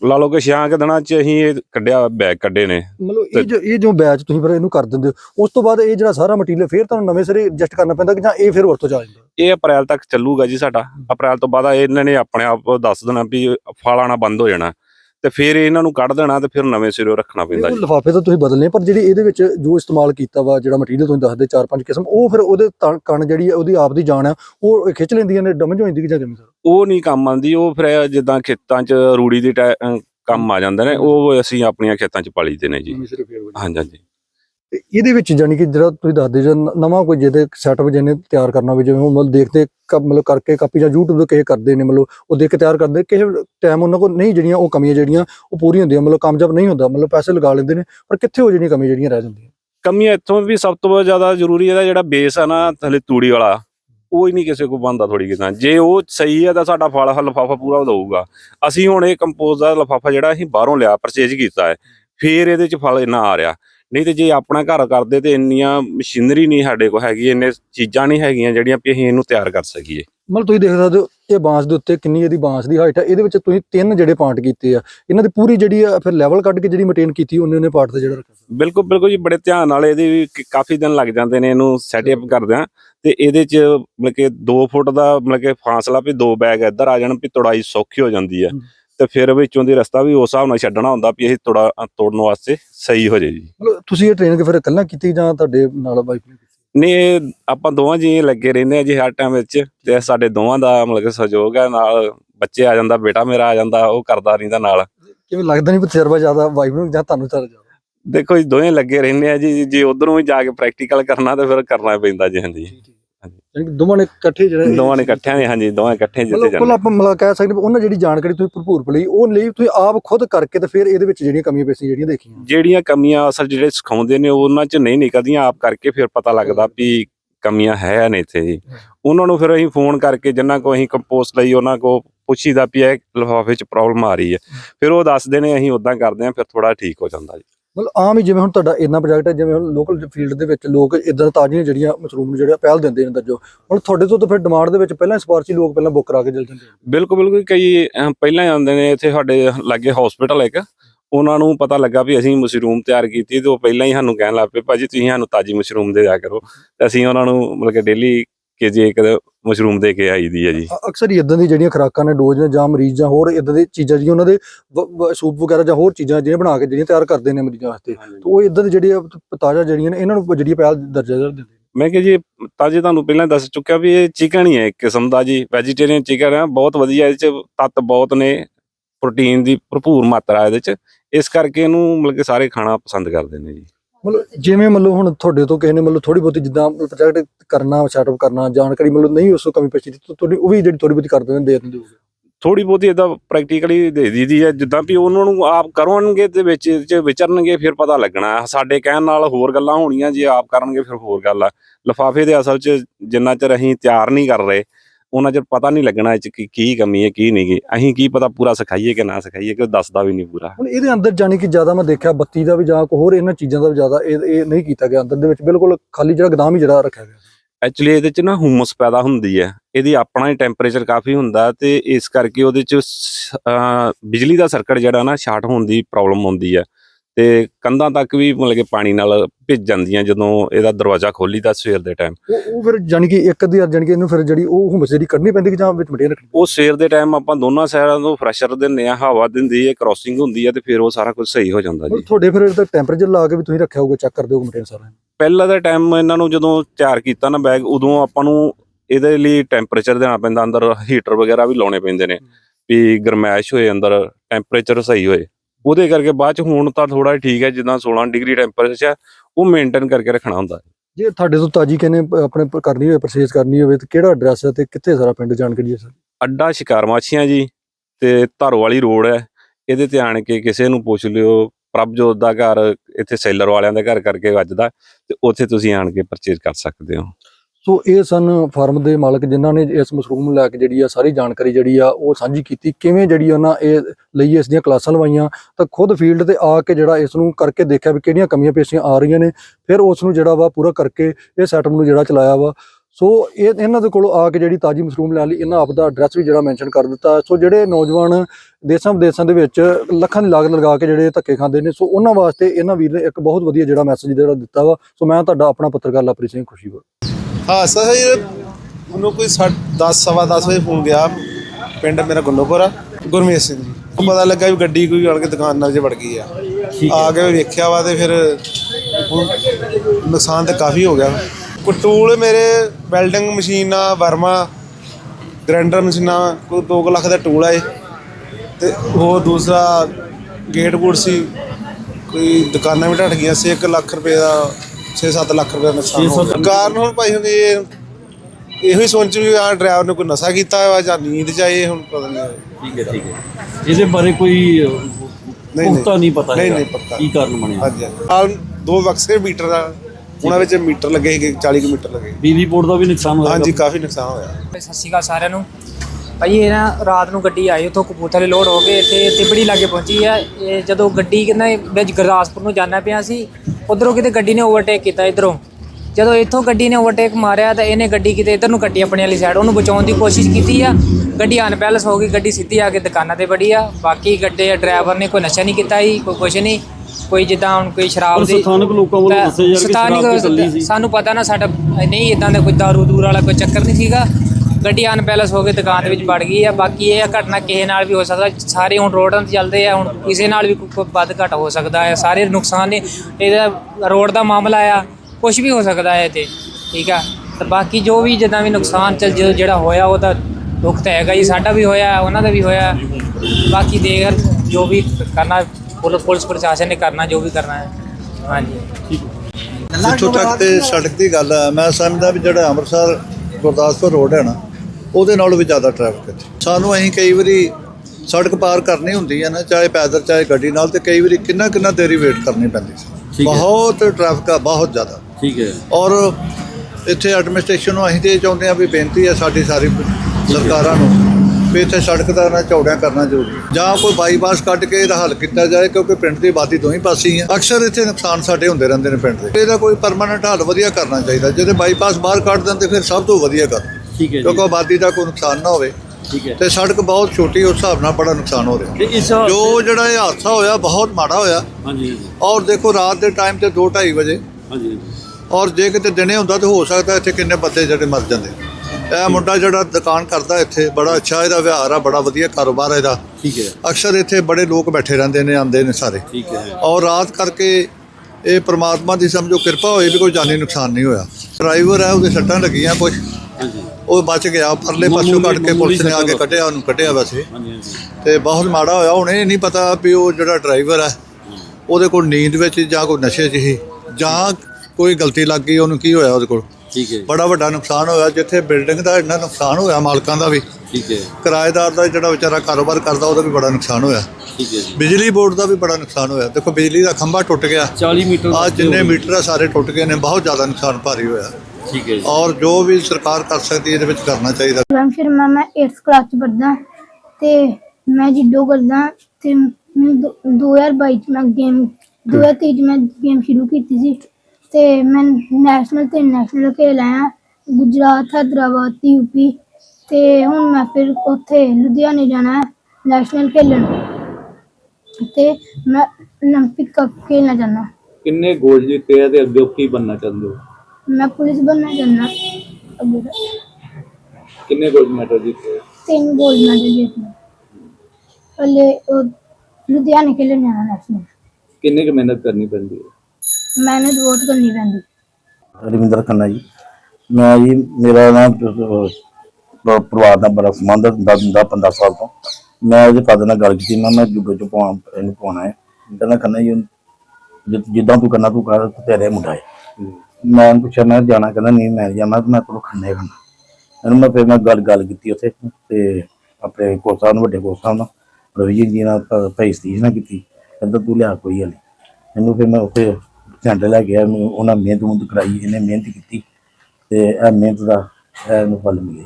ਲਾ ਲਓ ਕਿ ਛਿਆਂ ਕੁ ਦਿਨਾਂ 'ਚ ਅਸੀਂ ਇਹ ਕੱਢਿਆ ਬੈਗ ਕੱਢੇ ਨੇ। ਮਤਲਬ ਇਹ ਜੋ ਇਹ ਜੋ ਬੈਚ ਤੁਸੀਂ ਫਿਰ ਇਹਨੂੰ ਕਰ ਦਿੰਦੇ ਹੋ ਉਸ ਤੋਂ ਬਾਅਦ ਇਹ ਜਿਹੜਾ ਸਾਰਾ ਮਟੀਰੀਅਲ ਫਿਰ ਤੁਹਾਨੂੰ ਨਵੇਂ ਸਿਰੇ ਐਡਜਸਟ ਕਰਨਾ ਪੈਂਦਾ ਕਿ ਜਾਂ ਇਹ ਫਿਰ ਵਰਤੋਂ ਚ ਆ ਜਾਂਦਾ? ਇਹ ਅਪ੍ਰੈਲ ਤੱਕ ਚੱਲੂਗਾ ਜੀ ਸਾਡਾ। ਅਪ੍ਰੈਲ ਤੋਂ ਬਾਅਦ ਇਹਨਾਂ ਨੇ ਆਪਣੇ ਆਪ ਦੱਸ ਦੇਣਾ ਵੀ ਫਲ ਆਉਣਾ ਬੰਦ ਹੋ ਜਾਣਾ। ਤੇ ਫਿਰ ਇਹਨਾਂ ਨੂੰ ਕੱਢ ਦੇਣਾ ਤੇ ਫਿਰ ਨਵੇਂ ਸਿਰੋਂ ਰੱਖਣਾ ਪੈਂਦਾ ਜੀ। ਲਿਫਾਫੇ ਤਾਂ ਤੁਸੀਂ ਬਦਲਨੇ ਪਰ ਜਿਹੜੀ ਇਹਦੇ ਵਿੱਚ ਜੋ ਇਸਤੇਮਾਲ ਕੀਤਾ ਵਾ ਜਿਹੜਾ ਮਟੀਰੀਅਲ ਤੁਸੀਂ ਦੱਸਦੇ ਚਾਰ ਪੰਜ ਕਿਸਮ ਉਹ ਫਿਰ ਉਹਦੇ ਕਣ ਜਿਹੜੀ ਆ, ਉਹਦੀ ਆਪ ਦੀ ਜਾਨ ਆ ਉਹ ਖਿੱਚ ਲੈਂਦੀਆਂ ਨੇ ਡਮਜ ਹੋ ਜਾਂਦੀ ਕਿ ਜਾਂ ਕਿਵੇਂ ਸਰ? ਉਹ ਨਹੀਂ ਕੰਮ ਆਉਂਦੀ ਉਹ ਫਿਰ ਜਿੱਦਾਂ ਖੇਤਾਂ 'ਚ ਰੂੜੀ ਦੀ ਕੰਮ ਆ ਜਾਂਦੇ ਨੇ ਉਹ ਅਸੀਂ ਆਪਣੀਆਂ ਖੇਤਾਂ 'ਚ ਪਾਲੀਦੇ ਨੇ ਜੀ। ਹਾਂਜੀ ਹਾਂਜੀ। ਤੇ ਇਹਦੇ ਵਿੱਚ ਜਾਨੀ ਕਿ ਜਿਹੜਾ ਤੁਸੀਂ ਦੱਸਦੇ ਜੇ ਨਵਾਂ ਕੋਈ ਜਿਹਦੇ ਸੈਟਅਪ ਜਿਹਨੇ ਤਿਆਰ ਕਰਨਾ ਹੋਵੇ, ਜਿਵੇਂ ਮਤਲਬ ਦੇਖਦੇ ਮਤਲਬ ਕਰਕੇ ਕਾਪੀ ਜਾਂ YouTube ਤੇ ਕਿਸੇ ਕਰਦੇ ਨੇ, ਮਤਲਬ ਉਹ ਦੇਖ ਕੇ ਤਿਆਰ ਕਰਦੇ, ਕਿਸੇ ਟਾਈਮ ਉਹਨਾਂ ਕੋਲ ਨਹੀਂ ਜਿਹੜੀਆਂ ਉਹ ਕਮੀਆਂ ਜਿਹੜੀਆਂ ਉਹ ਪੂਰੀਆਂ ਹੁੰਦੀਆਂ, ਮਤਲਬ ਕਾਮਯਾਬ ਨਹੀਂ ਹੁੰਦਾ, ਮਤਲਬ ਪੈਸੇ ਲਗਾ ਲੈਂਦੇ ਨੇ, ਪਰ ਕਿੱਥੇ ਉਹ ਜਿਹੜੀਆਂ ਕਮੀਆਂ ਜਿਹੜੀਆਂ ਰਹਿ ਜਾਂਦੀਆਂ? ਕਮੀਆਂ ਇੱਥੋਂ ਵੀ ਸਭ ਤੋਂ ਜ਼ਿਆਦਾ ਜ਼ਰੂਰੀ ਇਹਦਾ ਜਿਹੜਾ ਬੇਸ ਆ ਨਾ, ਥਲੇ ਤੂੜੀ ਵਾਲਾ, ਉਹ ਹੀ ਨਹੀਂ ਕਿਸੇ ਕੋ ਬੰਦਾ ਥੋੜੀ ਕਿਦਾਂ ਜੇ ਉਹ ਸਹੀ ਹੈ ਤਾਂ ਸਾਡਾ ਫਲ ਲਫਾਫਾ ਪੂਰਾ ਦਊਗਾ। ਅਸੀਂ ਹੁਣ ਇਹ ਕੰਪੋਜ਼ ਦਾ ਲਫਾਫਾ ਜਿਹੜਾ ਅਸੀਂ ਬਾਹਰੋਂ ਲਿਆ ਪਰਚੇਜ ਕੀਤਾ ਹੈ, ਫੇਰ ਇਹਦੇ ਚ ਫਲ ਇੰਨਾ ਆ ਰਿਹਾ। ਨਹੀਂ ਤੇ ਜੇ ਆਪਣਾ ਘਰ ਕਰਦੇ ਤੇ ਇੰਨੀਆਂ ਮਸ਼ੀਨਰੀ ਨਹੀਂ ਸਾਡੇ ਕੋਲ ਹੈਗੀ ਇੰਨੇ ਚੀਜ਼ਾਂ ਨਹੀਂ ਹੈਗੀਆਂ ਜਿਹੜੀਆਂ ਵੀ ਅਸੀਂ ਇਹਨੂੰ ਤਿਆਰ ਕਰ ਸਕੀਏ। ਮਤਲਬ ਤੁਸੀਂ ਦੇਖ ਸਕਦੇ ਹੋ ਇਹ ਬਾਂਸ ਦੇ ਉੱਤੇ ਕਿੰਨੀ ਇਹਦੀ ਬਾਂਸ ਦੀ ਹਾਈਟ ਹੈ ਇਹਦੇ ਵਿੱਚ ਤੁਸੀਂ ਤਿੰਨ ਜਿਹੜੇ ਪਾਰਟ ਕੀਤੇ ਆ। ਇਹਨਾਂ ਦੀ ਪੂਰੀ ਜਿਹੜੀ ਆ ਫਿਰ ਲੈਵਲ ਕੱਢ ਕੇ ਜਿਹੜੀ ਮੇਨਟੇਨ ਕੀਤੀ ਉਹਨੇ ਉਹਨੇ ਪਾਰਟ ਤੇ ਜਿਹੜਾ ਰੱਖਿਆ ਬਿਲਕੁਲ ਬਿਲਕੁਲ ਜੀ ਬੜੇ ਧਿਆਨ ਨਾਲ ਇਹਦੇ ਵੀ ਕਾਫੀ ਦਿਨ ਲੱਗ ਜਾਂਦੇ ਨੇ ਇਹਨੂੰ ਸੈਟਅਪ ਕਰਦਿਆਂ ਤੇ ਇਹਦੇ ਚ ਮਤਲਬ ਕਿ 2 ਫੁੱਟ ਦਾ ਮਤਲਬ ਕਿ ਫਾਸਲਾ ਵੀ ਦੋ ਬੈਗ ਇੱਧਰ ਆ ਜਾਣ ਵੀ ਤੁੜਾਈ ਸੌਖੀ ਹੋ ਜਾਂਦੀ ਹੈ। ਹਮ। ਤੇ ਫਿਰ ਵਿੱਚੋਂ ਦੀ ਰਸਤਾ ਵੀ ਉਸ ਹਿਸਾਬ ਨਾਲ ਛੱਡਣਾ ਹੁੰਦਾ ਵੀ ਇਹ ਤੁੜਾ ਤੋੜਨ ਵਾਸਤੇ। ਸਹੀ ਹੋ ਜੇ ਜੀ। ਮਤਲਬ ਤੁਸੀਂ ਇਹ ਟ੍ਰੇਨਿੰਗ ਫਿਰ ਇਕੱਲਾ ਕੀਤੀ ਜਾਂ ਤੁਹਾਡੇ ਨਾਲ ਵਾਈਫ ਨੇ ਕੀਤੀ? ਨਹੀਂ ਇਹ ਆਪਾਂ ਦੋਵਾਂ ਜੀ ਲੱਗੇ ਰਹਿੰਦੇ ਆ ਜੀ ਹਰ ਟਾਈਮ ਵਿੱਚ ਤੇ ਸਾਡੇ ਦੋਵਾਂ ਦਾ ਮਤਲਬ ਕਿ ਸਹਿਯੋਗ ਹੈ ਨਾਲ ਬੱਚੇ ਆ ਜਾਂਦਾ ਬੇਟਾ ਮੇਰਾ ਆ ਜਾਂਦਾ ਉਹ ਕਰਦਾ ਰਹਿੰਦਾ ਨਾਲ। ਕਿਵੇਂ ਲੱਗਦਾ ਨਹੀਂ ਤਜਰਬਾ ਜ਼ਿਆਦਾ ਵਾਈਫ ਨੂੰ ਜਾਂ ਤੁਹਾਨੂੰ ਜ਼ਿਆਦਾ ਜ਼ਿਆਦਾ? ਦੇਖੋ ਜੀ ਦੋਵੇਂ ਲੱਗੇ ਰਹਿੰਦੇ ਆ ਜੀ ਜੇ ਉਧਰੋਂ ਵੀ ਜਾ ਕੇ ਪ੍ਰੈਕਟੀਕਲ ਕਰਨਾ ਤੇ ਫਿਰ ਕਰਨਾ ਪੈਂਦਾ ਜੀ ਹਾਂਜੀ। ਯਾਨੀ ਕਿ ਦੋਵਾਂ ਨੇ ਇਕੱਠੇ ਜਿਹੜਾ ਦੋਵਾਂ ਨੇ ਇਕੱਠਿਆਂ ਨੇ ਹਾਂਜੀ ਦੋਵੇਂ ਇਕੱਠੇ ਜਿੱਤੇ ਜਾਂਦੇ। ਆਪਾਂ ਮਤਲਬ ਕਹਿ ਸਕਦੇ ਉਹਨਾਂ ਜਿਹੜੀ ਜਾਣਕਾਰੀ ਤੁਸੀਂ ਭਰਪੂਰ ਲਈ ਉਹ ਲਈ ਤੁਸੀਂ ਆਪ ਖੁਦ ਕਰਕੇ ਤੇ ਫਿਰ ਇਹਦੇ ਵਿੱਚ ਜਿਹੜੀਆਂ ਕਮੀਆਂ ਪੇਸ਼ੀਆਂ ਜਿਹੜੀਆਂ ਦੇਖੀਆਂ। ਜਿਹੜੀਆਂ ਕਮੀਆਂ ਅਸਲ ਜਿਹੜੇ ਸਿਖਾਉਂਦੇ ਨੇ ਉਹਨਾਂ 'ਚ ਨਹੀਂ ਨਿਕਲਦੀਆਂ ਆਪ ਕਰਕੇ ਫਿਰ ਪਤਾ ਲੱਗਦਾ ਵੀ ਕਮੀਆਂ ਹੈ ਨੇ ਇੱਥੇ ਜੀ। ਉਹਨਾਂ ਨੂੰ ਫਿਰ ਅਸੀਂ ਫੋਨ ਕਰਕੇ ਜਿੰਨਾ ਕੋ ਅਸੀਂ ਕੰਪੋਸਟ ਲਈ ਉਹਨਾਂ ਕੋ ਪੁੱਛੀਦਾ ਵੀ ਇਹ ਲਿਫਾਫੇ 'ਚ ਪ੍ਰੋਬਲਮ ਆ ਰਹੀ ਹੈ। ਫਿਰ ਉਹ ਦੱਸਦੇ ਨੇ ਅਸੀਂ ਉਦਾਂ ਕਰਦੇ ਹਾਂ ਫਿਰ ਥੋੜਾ ਠੀਕ ਹੋ ਜਾਂਦਾ ਜੀ। ਮਤਲਬ ਆਮ ਹੀ ਜਿਵੇਂ ਹੁਣ ਤੁਹਾਡਾ ਇੰਨਾ ਪ੍ਰੋਜੈਕਟ ਹੈ, ਜਿਵੇਂ ਹੁਣ ਲੋਕਲ ਫੀਲਡ ਦੇ ਵਿੱਚ ਲੋਕ ਇਦਾਂ ਤਾਜ਼ੀਆਂ ਜਿਹੜੀਆਂ ਮਸ਼ਰੂਮ ਨੂੰ ਜਿਹੜਾ ਪਹਿਲ ਦਿੰਦੇ ਨੇ ਦਰਜੋ। ਹੁਣ ਤੁਹਾਡੇ ਤੋਂ ਤਾਂ ਫਿਰ ਡਿਮਾਂਡ ਦੇ ਵਿੱਚ ਪਹਿਲਾਂ ਸਪਾਰਚੀ ਲੋਕ ਪਹਿਲਾਂ ਬੁੱਕ ਕਰਾ ਕੇ ਚਲ ਜਾਂਦੇ ਬਿਲਕੁਲ ਬਿਲਕੁਲ ਕਈ ਪਹਿਲਾਂ ਹੀ ਆਉਂਦੇ ਨੇ ਇੱਥੇ ਸਾਡੇ ਲਾਗੇ ਹਸਪੀਟਲ ਇੱਕ। ਉਹਨਾਂ ਨੂੰ ਪਤਾ ਲੱਗਾ ਵੀ ਅਸੀਂ ਮਸ਼ਰੂਮ ਤਿਆਰ ਕੀਤੀ ਤੇ ਉਹ ਪਹਿਲਾਂ ਹੀ ਸਾਨੂੰ ਕਹਿਣ ਲੱਗ ਪਏ, ਭਾਜੀ, ਤੁਸੀਂ ਸਾਨੂੰ ਤਾਜੀ ਮਸ਼ਰੂਮ ਦੇ ਦਿਆ ਕਰੋ। ਤੇ ਅਸੀਂ ਉਹਨਾਂ ਨੂੰ ਮਤਲਬ ਕਿ ਡੇਲੀ ਕੇਜੀ ਇੱਕ ਮਸ਼ਰੂਮ ਦੇ ਕੇ ਆਈ ਦੀ ਹੈ ਜੀ। ਅਕਸਰ ਹੀ ਇਦਾਂ ਦੀ ਜਿਹੜੀਆਂ ਖੁਰਾਕਾਂ ਨੇ ਡੋਜ਼ ਨੇ ਜਾਂ ਮਰੀਜ਼ ਜਾਂ ਹੋਰ ਇਦਾਂ ਦੀ ਚੀਜ਼ਾਂ ਜਿਹੜੀਆਂ ਉਹਨਾਂ ਦੇ ਸੂਪ ਵਗੈਰਾ ਜਾਂ ਹੋਰ ਚੀਜ਼ਾਂ ਜਿਹੜੀਆਂ ਬਣਾ ਕੇ ਜਿਹੜੀਆਂ ਤਿਆਰ ਕਰਦੇ ਨੇ ਮਰੀਜ਼ਾਂ ਵਾਸਤੇ ਤੇ ਉਹ ਇਦਾਂ ਦੀ ਜਿਹੜੀਆਂ ਤਾਜ਼ਾ ਜਿਹੜੀਆਂ ਨੇ ਇਹਨਾਂ ਨੂੰ ਜਿਹੜੀ ਪਹਿਲ ਦਰਜਾ ਦਿੰਦੇ ਮੈਂ ਕਿਹਾ ਜੀ ਤਾਂ ਜੀ ਤੁਹਾਨੂੰ ਪਹਿਲਾਂ ਦੱਸ ਚੁੱਕਿਆ ਵੀ ਇਹ ਚਿਕਨ ਹੀ ਹੈ ਇੱਕ ਕਿਸਮ ਦਾ ਜੀ ਵੈਜੀਟੇਰੀਅਨ ਚਿਕਨ ਹੈ ਬਹੁਤ ਵਧੀਆ ਇਹਦੇ ਚ ਤੱਤ ਬਹੁਤ ਨੇ ਪ੍ਰੋਟੀਨ ਦੀ ਭਰਪੂਰ ਮਾਤਰਾ ਇਹਦੇ ਚ ਇਸ ਕਰਕੇ ਇਹਨੂੰ ਮਤਲਬ ਕਿ ਸਾਰੇ ਖਾਣਾ ਪਸੰਦ ਕਰਦੇ ਨੇ ਜੀ। ਮਤਲਬ ਜਿਵੇਂ ਮਤਲਬ ਹੁਣ ਤੁਹਾਡੇ ਤੋਂ ਕਿਸੇ ਨੇ ਮਤਲਬ ਥੋੜੀ ਬਹੁਤੀ ਜਿੱਦਾਂ ਪ੍ਰੋਜੈਕਟ ਕਰਨਾ ਸੈਟਅਪ ਕਰਨਾ, ਜਾਣਕਾਰੀ ਮਤਲਬ ਨਹੀਂ ਉਸ ਤੋਂ ਕਮੀ ਪੇਸ਼ੀ ਦੀ ਤੁਹਾਡੀ ਉਹ ਵੀ ਜਿਹੜੀ ਥੋੜੀ ਬਹੁਤੀ ਕਰ ਦਿੰਦੇ ਦੇ ਦਿੰਦੇ ਥੋੜੀ ਬਹੁਤੀ ਇਦਾਂ ਪ੍ਰੈਕਟੀਕਲੀ ਦੇ ਦੀਦੀ ਹੈ, ਜਿੱਦਾਂ ਵੀ ਉਹਨਾਂ ਨੂੰ ਆਪ ਕਰਨਗੇ ਤੇ ਵਿੱਚ ਚ ਵਿਚਰਨਗੇ, ਫਿਰ ਪਤਾ ਲੱਗਣਾ ਸਾਡੇ ਕਹਿਣ ਨਾਲ ਹੋਰ ਗੱਲਾਂ ਹੋਣੀਆਂ, ਜੇ ਆਪ ਕਰਨਗੇ ਫਿਰ ਹੋਰ ਗੱਲ ਆ। ਲਫਾਫੇ ਦੇ ਅਸਲ 'ਚ ਜਿੰਨਾ ਚਿਰ ਅਸੀਂ ਤਿਆਰ ਨਹੀਂ ਕਰ ਰਹੇ ਉਹਨਾਂ ਚਿਰ ਪਤਾ ਨਹੀਂ ਲੱਗਣਾ ਇਹ 'ਚ ਕੀ ਕੀ ਕਮੀ ਹੈ ਕੀ ਨਹੀਂ ਗੀ ਅਸੀਂ ਕੀ ਪਤਾ ਪੂਰਾ ਸਿਖਾਈਏ ਕਿ ਨਾ ਸਿਖਾਈਏ ਕਿ ਉਹ ਦੱਸਦਾ ਵੀ ਨਹੀਂ ਪੂਰਾ। ਹੁਣ ਇਹਦੇ ਅੰਦਰ ਜਾਣੀ ਕਿ ਜ਼ਿਆਦਾ ਮੈਂ ਦੇਖਿਆ ਬੱਤੀ ਦਾ ਵੀ ਜਾਂ ਕੋਈ ਹੋਰ ਇਹਨਾਂ ਚੀਜ਼ਾਂ ਦਾ ਵੀ ਜ਼ਿਆਦਾ ਇਹ ਇਹ ਨਹੀਂ ਕੀਤਾ ਗਿਆ ਅੰਦਰ ਦੇ ਵਿੱਚ। ਬਿਲਕੁਲ ਖਾਲੀ ਜਿਹੜਾ ਗਦਾਮ ਹੀ ਜਿਹੜਾ ਰੱਖਿਆ ਗਿਆ। ਐਕਚੁਅਲੀ ਇਹਦੇ ਚ ਨਾ ਹੂਮਸ ਪੈਦਾ ਹੁੰਦੀ ਹੈ। ਇਹਦੀ ਆਪਣਾ ਹੀ ਟੈਂਪਰੇਚਰ ਕਾਫੀ ਹੁੰਦਾ ਤੇ ਇਸ ਕਰਕੇ ਉਹਦੇ ਚ ਬਿਜਲੀ ਦਾ ਸਰਕਟ ਜਿਹੜਾ ਨਾ ਸ਼ਾਰਟ ਹੋਣ ਦੀ ਪ੍ਰੋਬਲਮ ਹੁੰਦੀ ਹੈ। ਤੇ ਕੰਧਾਂ ਤੱਕ ਵੀ ਮਤਲਬ ਕਿ ਪਾਣੀ ਨਾਲ ਭਿੱਜ ਜਾਂਦੀਆਂ ਜਦੋਂ ਇਹਦਾ ਦਰਵਾਜ਼ਾ ਖੋਲੀਦਾ ਸਵੇਰ ਦੇ ਟਾਈਮ ਉਹ ਉਹ ਫਿਰ ਜਾਣੀ ਕਿ ਇੱਕ ਅੱਧੀ ਜਾਣੀ ਕਿ ਇਹਨੂੰ ਫਿਰ ਜਿਹੜੀ ਉਹ ਹੁਮਸ ਜਿਹੜੀ ਕੱਢਣੀ ਪੈਂਦੀ ਕਿ ਜਾਂ ਵਿੱਚ ਮਟੀਰੀਅਲ ਰੱਖਣੀ ਉਹ ਸਵੇਰ ਦੇ ਟਾਈਮ ਆਪਾਂ ਦੋਨਾਂ ਸਾਈਡਾਂ ਤੋਂ ਫਰੈਸ਼ਰ ਦਿੰਦੇ ਆ ਹਵਾ ਦਿੰਦੀ ਹੈ ਕ੍ਰਾਸਿੰਗ ਹੁੰਦੀ ਹੈ ਤੇ ਫਿਰ ਉਹ ਸਾਰਾ ਕੁਝ ਸਹੀ ਹੋ ਜਾਂਦਾ ਜੀ। ਤੁਹਾਡੇ ਫਿਰ ਇਹਦਾ ਟੈਂਪਰੇਚਰ ਲਾ ਕੇ ਵੀ ਤੁਸੀਂ ਰੱਖਿਆ ਹੋਊਗਾ ਚੈੱਕ ਕਰਦੇ ਹੋ ਮਟੀਰੀਅਲ ਸਾਰਾ। ਪਹਿਲਾਂ ਦਾ ਟਾਈਮ ਇਹਨਾਂ ਨੂੰ ਜਦੋਂ ਤਿਆਰ ਕੀਤਾ ਨਾ ਬੈਗ ਉਦੋਂ ਆਪਾਂ ਨੂੰ ਇਹਦੇ ਲਈ ਟੈਂਪਰੇਚਰ ਦੇਣਾ ਪੈਂਦਾ ਅੰਦਰ ਹੀਟਰ ਵਗੈਰਾ ਵੀ ਲਾਉਣੇ ਪੈਂਦੇ ਨੇ ਵੀ ਗਰਮੈਸ਼ ਹੋਏ ਅੰਦਰ ਟੈਂਪਰੇਚਰ ਸਹੀ ਹੋਏ। ਉਹਦੇ ਕਰਕੇ ਬਾਅਦ ਚ ਹੁਣ ਤਾਂ ਥੋੜਾ ਠੀਕ ਹੈ ਜਿੱਦਾਂ 16 ਡਿਗਰੀ ਟੈਂਪਰੇਚਰ ਹੈ ਉਹ ਮੇਨਟੇਨ ਕਰਕੇ ਰੱਖਣਾ ਹੁੰਦਾ ਜੇ ਤੁਹਾਡੇ ਤੋਂ ਤਾਜੀ ਕਹਿੰਨੇ ਆਪਣੇ ਕਰਨੀ ਹੋਵੇ ਪਰਚੇਸ ਕਰਨੀ ਹੋਵੇ ਤੇ ਕਿਹੜਾ ਐਡਰੈਸ ਹੈ ਤੇ ਕਿੱਥੇ ਸਾਰਾ ਪਿੰਡ ਜਾਣਕਾਰੀ ਹੈ ਸਰ? ਅੱਡਾ ਸ਼ਿਕਾਰ ਮਾਛੀਆਂ ਜੀ ਤੇ ਧਰੋ ਵਾਲੀ ਰੋਡ ਹੈ। ਇਹਦੇ ਤੇ ਆਣ ਕੇ ਕਿਸੇ ਨੂੰ ਪੁੱਛ ਲਿਓ ਪ੍ਰਭਜੋਤ ਦਾ ਘਰ ਇੱਥੇ ਸੈਲਰ ਵਾਲਿਆਂ ਦੇ ਘਰ ਕਰਕੇ ਵੱਜਦਾ ਤੇ ਉੱਥੇ ਤੁਸੀਂ ਆਣ ਕੇ ਪਰਚੇਜ਼ ਕਰ ਸਕਦੇ ਹੋ। ਸੋ ਇਹ ਸਨ ਫਾਰਮ ਦੇ ਮਾਲਕ ਜਿਨ੍ਹਾਂ ਨੇ ਇਸ ਮਸ਼ਰੂਮ ਨੂੰ ਲੈ ਕੇ ਜਿਹੜੀ ਆ ਸਾਰੀ ਜਾਣਕਾਰੀ ਜਿਹੜੀ ਆ ਉਹ ਸਾਂਝੀ ਕੀਤੀ। ਕਿਵੇਂ ਜਿਹੜੀ ਉਹਨਾਂ ਇਹ ਲਈ ਇਸ ਦੀਆਂ ਕਲਾਸਾਂ ਲਵਾਈਆਂ, ਤਾਂ ਖੁਦ ਫੀਲਡ ਤੇ ਆ ਕੇ ਜਿਹੜਾ ਇਸ ਨੂੰ ਕਰਕੇ ਦੇਖਿਆ ਵੀ ਕਿਹੜੀਆਂ ਕਮੀਆਂ ਪੇਸ਼ੀਆਂ ਆ ਰਹੀਆਂ ਨੇ, ਫਿਰ ਉਸ ਨੂੰ ਜਿਹੜਾ ਵਾ ਪੂਰਾ ਕਰਕੇ ਇਹ ਸੈਟਅਪ ਨੂੰ ਜਿਹੜਾ ਚਲਾਇਆ ਵਾ। ਸੋ ਇਹ ਇਹਨਾਂ ਦੇ ਕੋਲ ਆ ਕੇ ਜਿਹੜੀ ਤਾਜੀ ਮਸ਼ਰੂਮ ਲੈਣ ਲਈ, ਇਹਨਾਂ ਆਪ ਦਾ ਐਡਰੈਸ ਵੀ ਜਿਹੜਾ ਮੈਂਸ਼ਨ ਕਰ ਦਿੱਤਾ। ਸੋ ਜਿਹੜੇ ਨੌਜਵਾਨ ਦੇਸ਼ਾਂ ਵਿਦੇਸ਼ਾਂ ਦੇ ਵਿੱਚ ਲੱਖਾਂ ਦੀ ਲਾਗਤ ਲਗਾ ਕੇ ਜਿਹੜੇ ਧੱਕੇ ਖਾਂਦੇ ਨੇ, ਸੋ ਉਹਨਾਂ ਵਾਸਤੇ ਇਹਨਾਂ ਵੀਰ ਨੇ ਇੱਕ ਬਹੁਤ ਵਧੀਆ ਜਿਹੜਾ ਮੈਸੇਜ ਜਿਹੜਾ ਦਿੱਤਾ ਵਾ। ਸੋ ਮੈਂ ਤੁਹਾਡਾ ਆਪਣਾ ਪੱਤਰਕਾਰ ਲਵਪ੍ਰੀਤ ਸਿੰਘ ਖੁਸ਼ੀਪੁਰ ਹਾਂ ਸਰ ਮੈਨੂੰ ਕੋਈ 10 ਸਵਾ 10 ਵਜੇ ਫੋਨ ਗਿਆ। ਪਿੰਡ ਮੇਰਾ ਗੁੰਨੋਪੁਰ ਆ। ਗੁਰਮੇਸ਼ ਸਿੰਘ ਜੀ। ਪਤਾ ਲੱਗਾ ਵੀ ਗੱਡੀ ਕੋਈ ਆਣ ਕੇ ਦੁਕਾਨ ਨਾਲ 'ਚ ਵੜ ਗਈ ਆ। ਆ ਕੇ ਵੇਖਿਆ ਵਾ ਤੇ ਫਿਰ ਨੁਕਸਾਨ ਤੇ ਕਾਫੀ ਹੋ ਗਿਆ। ਕੋਈ ਟੂਲ ਮੇਰੇ ਵੈਲਡਿੰਗ ਮਸ਼ੀਨਾਂ ਵਰਮਾ ਗ੍ਰਾਈਂਡਰ ਮਸ਼ੀਨਾਂ ਕੋਈ 2 ਲੱਖ ਦਾ ਟੂਲ ਆ ਇਹ। ਤੇ ਉਹ ਦੂਸਰਾ ਗੇਟ ਗੂਟ ਸੀ। ਕੋਈ ਦੁਕਾਨਾਂ ਵੀ ਢੱਟ ਗਈਆਂ ਸੀ 1 ਲੱਖ ਰੁਪਏ ਦਾ 6-7 ਲੱਖ ਰੁਪਏ ਦਾ ਨੁਕਸਾਨ ਹੋ ਗਿਆ। ਕਾਰਨ ਹੁਣ ਭਾਈ ਹੁਣ ਇਹ ਇਹੋ ਹੀ ਸੋਚ ਵੀ ਆ ਡਰਾਈਵਰ ਨੇ ਕੋਈ ਨਸ਼ਾ ਕੀਤਾ ਹੋਇਆ ਜਾਂ ਨੀਂਦ ਚ ਆਏ ਹੁਣ ਪਤਾ ਨਹੀਂ। ਠੀਕ ਹੈ ਠੀਕ ਹੈ। ਇਹਦੇ ਬਾਰੇ ਕੋਈ ਨਹੀਂ ਪੁਖਤਾ ਨਹੀਂ। ਪਤਾ ਨਹੀਂ। ਨਹੀਂ ਪਤਾ। ਕੀ ਕਾਰਨ ਬਣਿਆ? ਹਾਂਜੀ। ਆਹ ਦੋ ਬਕਸੇ ਮੀਟਰ ਦਾ ਉਹਨਾਂ ਵਿੱਚ ਮੀਟਰ ਲੱਗੇ ਸੀਗੇ 40 ਕੁ ਮੀਟਰ ਲੱਗੇ। ਬਿਜਲੀ ਬੋਰਡ ਦਾ ਵੀ ਨੁਕਸਾਨ ਹੋਇਆ ਹਾਂਜੀ ਕਾਫੀ ਨੁਕਸਾਨ ਹੋਇਆ। ਸਤਿ ਸ਼੍ਰੀ ਅਕਾਲ ਸਾਰਿਆਂ ਨੂੰ। ਭਾਈ ਇਹ ਨਾ ਰਾਤ ਨੂੰ ਗੱਡੀ ਆਈ ਉੱਥੋਂ ਕਪੂਰਥਲੇ ਲੋਡ ਹੋ ਕੇ ਇੱਥੇ ਤਿਬੜੀ ਲਾਗੇ ਪਹੁੰਚੀ ਆ। ਇਹ ਜਦੋਂ ਗੱਡੀ ਕਿੰਨਾ ਵਿੱਚ ਗੁਰਦਾਸਪੁਰ ਨੂੰ ਜਾਣਾ ਪਿਆ ਸੀ ਉਧਰੋਂ ਕਿਤੇ ਗੱਡੀ ਨੇ ਓਵਰਟੇਕ ਕੀਤਾ ਇਧਰੋਂ। ਜਦੋਂ ਇੱਥੋਂ ਗੱਡੀ ਨੇ ਓਵਰਟੇਕ ਮਾਰਿਆ ਤਾਂ ਇਹਨੇ ਗੱਡੀ ਕਿਤੇ ਇਧਰ ਨੂੰ ਕੱਟੀ ਆਪਣੇ ਵਾਲੀ ਸਾਈਡ ਉਹਨੂੰ ਬਚਾਉਣ ਦੀ ਕੋਸ਼ਿਸ਼ ਕੀਤੀ ਆ। ਗੱਡੀ ਅਨਬੈਲੈਂਸ ਹੋ ਗਈ ਗੱਡੀ ਸਿੱਧੀ ਆ ਕੇ ਦੁਕਾਨਾਂ ਤੇ ਵੜੀ ਆ। ਬਾਕੀ ਗੱਡੇ ਡਰਾਈਵਰ ਨੇ ਕੋਈ ਨਸ਼ਾ ਨਹੀਂ ਕੀਤਾ ਜੀ ਕੋਈ ਕੁਛ ਨਹੀਂ। ਕੋਈ ਜਿੱਦਾਂ ਹੁਣ ਕੋਈ ਸ਼ਰਾਬ ਦੀ ਸਥਾਨਕ ਲੋਕਾਂ ਵੱਲੋਂ ਦੱਸਿਆ ਜਾ ਰਿਹਾ ਕਿ ਸਥਾਨਕ ਸ਼ਰਾਬ ਦੀ ਚੱਲੀ ਸੀ। ਸਾਨੂੰ ਪਤਾ ਨਾ ਸਾਡਾ ਨਹੀਂ ਇਦਾਂ ਦਾ ਕੋਈ ਦਾਰੂ ਦੂਰ ਵਾਲਾ ਕੋਈ ਚੱਕਰ ਨਹੀਂ ਸੀਗਾ। ਗੱਡੀ ਅਨਬੈਲੈਂਸ ਹੋ ਕੇ ਦੁਕਾਨ ਦੇ ਵਿੱਚ ਵੜ ਗਈ ਆ। ਬਾਕੀ ਇਹ ਘਟਨਾ ਕਿਸੇ ਨਾਲ ਵੀ ਹੋ ਸਕਦਾ। ਸਾਰੇ ਹੁਣ ਰੋਡਾਂ ਤੇ ਚੱਲਦੇ ਆ, ਹੁਣ ਕਿਸੇ ਨਾਲ ਵੀ ਕੋਈ ਵੱਧ ਘਟ ਹੋ ਸਕਦਾ ਹੈ ਸਾਰੇ ਨੁਕਸਾਨ ਨੇ। ਇਹਦਾ ਰੋਡ ਦਾ ਮਾਮਲਾ ਆ ਕੁਝ ਵੀ ਹੋ ਸਕਦਾ ਹੈ ਤੇ ਠੀਕ ਆ? ਤੇ ਬਾਕੀ ਜੋ ਵੀ ਜਿੱਦਾਂ ਵੀ ਨੁਕਸਾਨ ਚੱਲ ਜਿਹੜਾ ਹੋਇਆ, ਉਹ ਤਾਂ ਦੁੱਖ ਤਾਂ ਹੈਗਾ ਜੀ। ਸਾਡਾ ਵੀ ਹੋਇਆ, ਉਹਨਾਂ ਦਾ ਵੀ ਹੋਇਆ। ਬਾਕੀ ਦੇਖ ਜੋ ਵੀ ਕਰਨਾ ਪੁਲਿਸ ਪੁਲਿਸ ਪ੍ਰਸ਼ਾਸਨ ਨੇ ਕਰਨਾ, ਜੋ ਵੀ ਕਰਨਾ ਹੈ ਹਾਂਜੀ। ਜਿੱਥੋਂ ਤੱਕ ਤੇ ਸੜਕ ਦੀ ਗੱਲ ਹੈ ਮੈਂ ਸਮਝਦਾ ਵੀ ਜਿਹੜਾ ਅੰਮ੍ਰਿਤਸਰ ਗੁਰਦਾਸਪੁਰ ਰੋਡ ਹੈ ਨਾ ਉਹਦੇ ਨਾਲੋਂ ਵੀ ਜ਼ਿਆਦਾ ਟ੍ਰੈਫਿਕ ਹੈ ਸਾਨੂੰ ਅਸੀਂ ਕਈ ਵਾਰੀ ਸੜਕ ਪਾਰ ਕਰਨੀ ਹੁੰਦੀ ਹੈ ਨਾ ਚਾਹੇ ਪੈਦਲ ਚਾਹੇ ਗੱਡੀ ਨਾਲ ਤੇ ਕਈ ਵਾਰੀ ਕਿੰਨਾ ਕਿੰਨਾ ਦੇਰੀ ਵੇਟ ਕਰਨੀ ਪੈਂਦੀ ਸੀ। ਬਹੁਤ ਟ੍ਰੈਫਿਕ ਆ ਬਹੁਤ ਜ਼ਿਆਦਾ। ਠੀਕ ਹੈ। ਔਰ ਇੱਥੇ ਐਡਮਿਨਿਸਟ੍ਰੇਸ਼ਨ ਨੂੰ ਅਸੀਂ ਤੇ ਇਹ ਚਾਹੁੰਦੇ ਆ ਵੀ ਬੇਨਤੀ ਹੈ ਸਾਡੀ ਸਾਰੀ ਸਰਕਾਰਾਂ ਨੂੰ ਵੀ ਇੱਥੇ ਸੜਕ ਦਾ ਨਾ ਚੌੜਾ ਕਰਨਾ ਜ਼ਰੂਰੀ। ਜਾਂ ਕੋਈ ਬਾਈਪਾਸ ਕੱਢ ਕੇ ਇਹਦਾ ਹੱਲ ਕੀਤਾ ਜਾਏ ਕਿਉਂਕਿ ਪਿੰਡ ਦੀ ਆਬਾਦੀ ਦੋਹੀਂ ਪਾਸੇ ਹੀ ਹੈ। ਅਕਸਰ ਇੱਥੇ ਨੁਕਸਾਨ ਸਾਡੇ ਹੁੰਦੇ ਰਹਿੰਦੇ ਨੇ ਪਿੰਡ ਦੇ। ਇਹਦਾ ਕੋਈ ਪਰਮਾਨੈਂਟ ਹੱਲ ਵਧੀਆ ਕਰਨਾ ਚਾਹੀਦਾ। ਜਿਹਦੇ ਬਾਈਪਾਸ ਬਾਹਰ ਕੱਢ ਤੇ ਫਿਰ ਸਭ ਤੋਂ ਵਧੀਆ ਕਰ ਠੀਕ ਹੈ ਕਿਉਂਕਿ ਜੀ ਆਬਾਦੀ ਦਾ ਕੋਈ ਨੁਕਸਾਨ ਨਾ ਹੋਵੇ। ਠੀਕ ਹੈ। ਤੇ ਸੜਕ ਬਹੁਤ ਛੋਟੀ ਉਸ ਹਿਸਾਬ ਨਾਲ ਬੜਾ ਨੁਕਸਾਨ ਹੋ ਰਿਹਾ। ਤੇ ਇਸ ਜੋ ਜਿਹੜਾ ਇਹ ਹਾਦਸਾ ਹੋਇਆ ਬਹੁਤ ਮਾੜਾ ਹੋਇਆ। ਹਾਂਜੀ ਹਾਂਜੀ। ਔਰ ਦੇਖੋ ਰਾਤ ਦੇ ਟਾਈਮ ਤੇ 2:30 ਵਜੇ। ਹਾਂਜੀ ਹਾਂਜੀ। ਔਰ ਜੇ ਕਿਤੇ ਦਿਨੇ ਹੁੰਦਾ ਤਾਂ ਹੋ ਸਕਦਾ ਇੱਥੇ ਕਿੰਨੇ ਬੰਦੇ ਜਿਹੜੇ ਮਰ ਜਾਂਦੇ। ਇਹ ਮੁੰਡਾ ਜਿਹੜਾ ਦੁਕਾਨ ਕਰਦਾ ਇੱਥੇ ਬੜਾ ਅੱਛਾ ਇਹਦਾ ਵਿਹਾਰ ਆ ਬੜਾ ਵਧੀਆ ਕਾਰੋਬਾਰ ਹੈ ਇਹਦਾ। ਠੀਕ ਹੈ। ਅਕਸਰ ਇੱਥੇ ਬੜੇ ਲੋਕ ਬੈਠੇ ਰਹਿੰਦੇ ਨੇ ਆਉਂਦੇ ਨੇ ਸਾਰੇ। ਠੀਕ ਹੈ। ਔਰ ਰਾਤ ਕਰਕੇ ਇਹ ਪ੍ਰਮਾਤਮਾ ਦੀ ਸਮਝੋ ਕਿਰਪਾ ਹੋਈ ਵੀ ਕੋਈ ਜਾਨੀ ਨੁਕਸਾਨ ਨਹੀਂ ਹੋਇਆ। ਡਰਾਈਵਰ ਹੈ ਉਹਦੇ ਸੱਟਾਂ ਲੱਗੀਆਂ ਕੁਝ ਉਹ ਬਚ ਗਿਆ ਪਰਲੇ ਪਾਸੋਂ ਕੱਢ ਕੇ ਪੁਲਿਸ ਨੇ ਆ ਕੇ ਕੱਢਿਆ ਉਹਨੂੰ ਕੱਢਿਆ ਵੈਸੇ ਤੇ ਬਹੁਤ ਮਾੜਾ ਹੋਇਆ ਹੁਣ ਇਹ ਨਹੀਂ ਪਤਾ ਵੀ ਉਹ ਜਿਹੜਾ ਡਰਾਈਵਰ ਹੈ ਉਹਦੇ ਕੋਲ ਨੀਂਦ ਵਿੱਚ ਜਾਂ ਕੋਈ ਨਸ਼ੇ 'ਚ ਸੀ ਜਾਂ ਕੋਈ ਗਲਤੀ ਲੱਗ ਗਈ ਉਹਨੂੰ ਕੀ ਹੋਇਆ ਉਹਦੇ ਕੋਲ? ਠੀਕ ਹੈ ਬੜਾ ਵੱਡਾ ਨੁਕਸਾਨ ਹੋਇਆ ਜਿੱਥੇ ਬਿਲਡਿੰਗ ਦਾ ਇੰਨਾ ਨੁਕਸਾਨ ਹੋਇਆ ਮਾਲਕਾਂ ਦਾ ਵੀ। ਠੀਕ ਹੈ। ਕਿਰਾਏਦਾਰ ਦਾ ਜਿਹੜਾ ਵਿਚਾਰਾ ਕਾਰੋਬਾਰ ਕਰਦਾ ਉਹਦਾ ਵੀ ਬੜਾ ਨੁਕਸਾਨ ਹੋਇਆ। ਠੀਕ ਹੈ ਜੀ। ਬਿਜਲੀ ਬੋਰਡ ਦਾ ਵੀ ਬੜਾ ਨੁਕਸਾਨ ਹੋਇਆ। ਦੇਖੋ ਬਿਜਲੀ ਦਾ ਖੰਭਾ ਟੁੱਟ ਗਿਆ। 40 ਮੀਟਰ ਆ ਜਿੰਨੇ ਮੀਟਰ ਆ ਸਾਰੇ ਟੁੱਟ ਗਏ ਨੇ ਬਹੁਤ ਜ਼ਿਆਦਾ ਨੁਕਸਾਨ ਭਾਰੀ ਹੋਇਆ। ਠੀਕ ਹੈ ਜੀ ਔਰ ਜੋ ਵੀ ਸਰਕਾਰ ਕਰ ਸਕਦੀ ਹੈ ਇਹਦੇ ਵਿੱਚ ਕਰਨਾ ਚਾਹੀਦਾ ਸ਼ਿਵਮ ਸ਼ਰਮਾ ਮੈਂ 8th ਕਲਾਸ ਚ ਪੜ੍ਹਦਾ ਤੇ ਮੈਂ ਜਿੱਡੋ ਕਰਦਾ ਤੇ ਮੈਂ ਦੋ- 2022 ਚ ਮੈਂ ਗੇਮ 2023 ਚ ਮੈਂ ਗੇਮ ਸ਼ੁਰੂ ਕੀਤੀ ਸੀ ਤੇ ਮੈਂ ਨੈਸ਼ਨਲ ਤੇ ਨੈਸ਼ਨਲ ਖੇਲ ਆਇਆ ਗੁਜਰਾਤ ਹੈਦਰਾਬਾਦ ਤੇ ਯੂਪੀ ਤੇ ਹੁਣ ਮੈਂ ਫਿਰ ਉੱਥੇ ਲੁਧਿਆਣੇ ਜਾਣਾ ਹੈ ਨੈਸ਼ਨਲ ਖੇਲਣ ਤੇ ਮੈਂ 올림픽 ਕੱਪ ਖੇਲਣਾ ਚਾਹੁੰਦਾ ਕਿੰਨੇ ਗੋਲ ਜਿੱਤੇ ਆ ਤੇ ਅੱਗੇ ਕੀ ਬਣਨਾ ਚਾਹੁੰਦੇ ਹੋ ਮੈਂ ਪੁਲਿਸ ਬਣਨਾ ਚਾਹੁੰਦਾ ਅੱਗੇ ਦਾ। ਕਿੰਨੇ ਗੋਲ ਮੈਡਲ ਜਿੱਤੇ? ਤਿੰਨ ਗੋਲਡ ਮੈਡਲ ਜਿੱਤਨੇ ਪਹਲੇ ਉਹ ਲੁਧਿਆਣੇ ਖੇਲਣ ਜਾਣਾ ਨੈਸ਼ਨਲ ਕਿੰਨੇ ਕੁ ਮਿਹਨਤ ਕਰਨੀ ਪੈਂਦੀ ਹੈ? ਮਿਹਨਤ ਬਹੁਤ ਕਰਨੀ ਪੈਂਦੀ। ਰਵਿੰਦਰ ਖੰਨਾ ਜੀ। ਮੈਂ ਜੀ ਮੇਰਾ ਨਾ ਪ- ਪਰਿਵਾਰ ਦਾ ਬੜਾ ਸੰਬੰਧ ਦਾ ਦਾ 15 ਸਾਲ ਤੋਂ। ਮੈਂ ਉਹਦੇ ਫਾਦਰ ਨਾਲ ਗੱਲ ਕੀਤੀ ਮੈਂ ਮੈਂ ਜੁੱਡੋ ਚ ਪਾਉਣਾ ਇਹਨੂੰ ਪਾਉਣਾ ਹੈ। ਕਹਿੰਦਾ ਖੰਨਾ ਜੀ ਜਿ- ਜਿੱਦਾਂ ਤੂੰ ਕਰਨਾ ਤੂੰ ਕਰ ਤੇਰੇ ਮੁੰਡਾ ਹੈ। ਮੈਂ ਉਹਨੂੰ ਪੁੱਛਿਆ ਮੈਂ ਜਾਣਾ ਕਹਿੰਦਾ ਨਹੀਂ ਮੈਂ ਨਹੀਂ ਜਾਣਾ ਮੈਂ ਕੋਲ ਖੰਨੇ ਇਹਨੂੰ ਮੈਂ ਫਿਰ ਮੈਂ ਗੱਲ ਗੱਲ ਕੀਤੀ ਉੱਥੇ ਤੇ ਆਪਣੇ ਕੋਚ ਸਾਹਿਬ ਨੂੰ ਵੱਡੇ ਕੋਚ ਸਾਹਿਬ ਨਾਲ ਰਵੀ ਜੀ ਨਾਲ ਭਾਈ ਸਤੀਸ਼ ਨਾਲ ਕੀਤੀ। ਕਹਿੰਦਾ ਤੂੰ ਲਿਆ ਕੋਈ ਹਲੇ ਇਹਨੂੰ ਫਿਰ ਮੈਂ ਉੱਥੇ ਸੈਂਟਰ ਲੈ ਗਿਆ ਉਹਨਾਂ ਮਿਹਨਤ ਮੁਹਨਤ ਕਰਾਈ ਇਹਨੇ ਮਿਹਨਤ ਕੀਤੀ ਤੇ ਇਹ ਮਿਹਨਤ ਦਾ ਇਹਨੂੰ ਫਲ ਮਿਲੇ।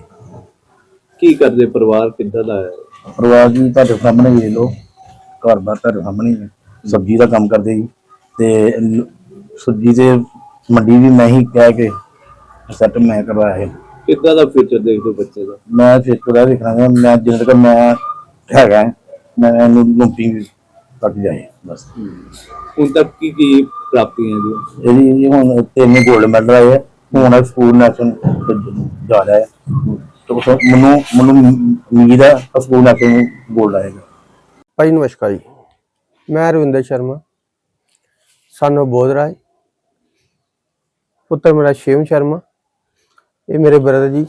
ਕੀ ਕਰਦੇ ਪਰਿਵਾਰ? ਕਿੱਦਾਂ ਦਾ ਹੈ? ਪਰਿਵਾਰ ਜੀ ਤੁਹਾਡੇ ਸਾਹਮਣੇ ਵੇਖ ਲਓ ਘਰ ਬਾਰ ਤੁਹਾਡੇ ਸਾਹਮਣੇ ਸਬਜ਼ੀ ਦਾ ਕੰਮ ਕਰਦੇ ਜੀ ਤੇ ਸਬਜ਼ੀ ਤੇ ਮੰਡੀ ਵੀ ਮੈਂ ਹੀ ਕਹਿ ਕੇ ਸੈੱਟ ਮੈਂ ਕਰਵਾਇਆ ਹੈ ਕਿੱਦਾਂ ਦਾ ਫਿਊਚਰ ਦੇਖਦੇ ਹੋ ਬੱਚੇ ਦਾ? ਮੈਂ ਫਿਰ ਦਾ ਦੇਖਣਾ ਮੈਂ ਜਿੰਨੇ ਤੱਕ ਮੈਂ ਹੈਗਾ ਮੈਂ ਇਹਨੂੰ ਨੌਕਰੀ ਤੱਕ ਜਾਏ ਬਸ। ਹੁਣ ਤੱਕ ਕੀ ਕੀ ਪ੍ਰਾਪਤੀਆਂ ਜੀ? ਇਹਦੀ ਜੀ ਹੁਣ ਤਿੰਨ 골ਡ ਮੈਡਲ ਆਏ ਹੁਣ ਸਕੂਲ ਨੈਸ਼ਨਲ ਜਾ ਰਿਹਾ ਹੈ ਤੇ ਮੈਨੂੰ ਮੈਨੂੰ ਉਮੀਦ ਹੈ ਕਿ ਸਕੂਲ ਨੈਸ਼ਨਲ 골ਡ ਆਏਗਾ। ਭਾਈ ਨਮਸਕਾਰ ਜੀ ਮੈਂ ਰਵਿੰਦਰ ਸ਼ਰਮਾ ਸਾਨੂੰ ਬੋਧ ਰਾਏ। ਪੁੱਤਰ ਮੇਰਾ ਸ਼ਿਵਮ ਸ਼ਰਮਾ। ਇਹ ਮੇਰੇ ਬ੍ਰਦਰ ਜੀ,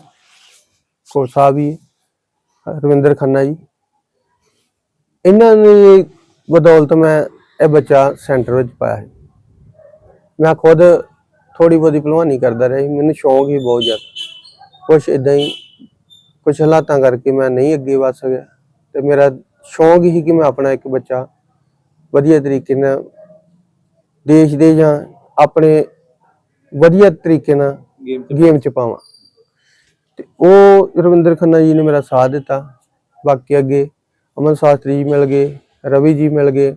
ਕੋਲ ਸਾਹਿਬ ਜੀ, ਰਵਿੰਦਰ ਖੰਨਾ ਜੀ। ਇਹਨਾਂ ਨੇ ਬਦੌਲਤ ਮੈਂ ਇਹ ਬੱਚਾ ਸੈਂਟਰ ਵਿੱਚ ਪਾਇਆ ਹੈ। ਮੈਂ ਖੁਦ ਥੋੜੀ ਬਹੁਤੀ ਭਲਵਾਨੀ ਕਰਦਾ ਰਿਹਾ ਸੀ, ਮੈਨੂੰ ਸ਼ੌਂਕ ਹੀ ਬਹੁਤ ਜ਼ਿਆਦਾ। ਕੁਛ ਇਦਾਂ ਹੀ, ਕੁਛ ਹਾਲਾਤਾਂ ਕਰਕੇ ਮੈਂ ਨਹੀਂ ਅੱਗੇ ਵਧ ਸਕਿਆ। ਤੇ ਮੇਰਾ ਸ਼ੌਂਕ ਹੀ ਕਿ ਮੈਂ ਆਪਣਾ ਇੱਕ ਬੱਚਾ ਵਧੀਆ ਤਰੀਕੇ ਨਾਲ ਦੇਸ਼ ਦੇ ਜਾਂ ਆਪਣੇ ਵਧੀਆ ਤਰੀਕੇ ਨਾਲ ਗੇਮ ਗੇਮ ਚ ਪਾਵਾਂ। ਤੇ ਉਹ ਰਵਿੰਦਰ ਖੰਨਾ ਜੀ ਨੇ ਮੇਰਾ ਸਾਥ ਦਿੱਤਾ। ਬਾਕੀ ਅੱਗੇ ਅਮਨ ਸ਼ਾਸਤਰੀ ਜੀ ਮਿਲ ਗਏ ਰਵੀ ਜੀ ਮਿਲ ਗਏ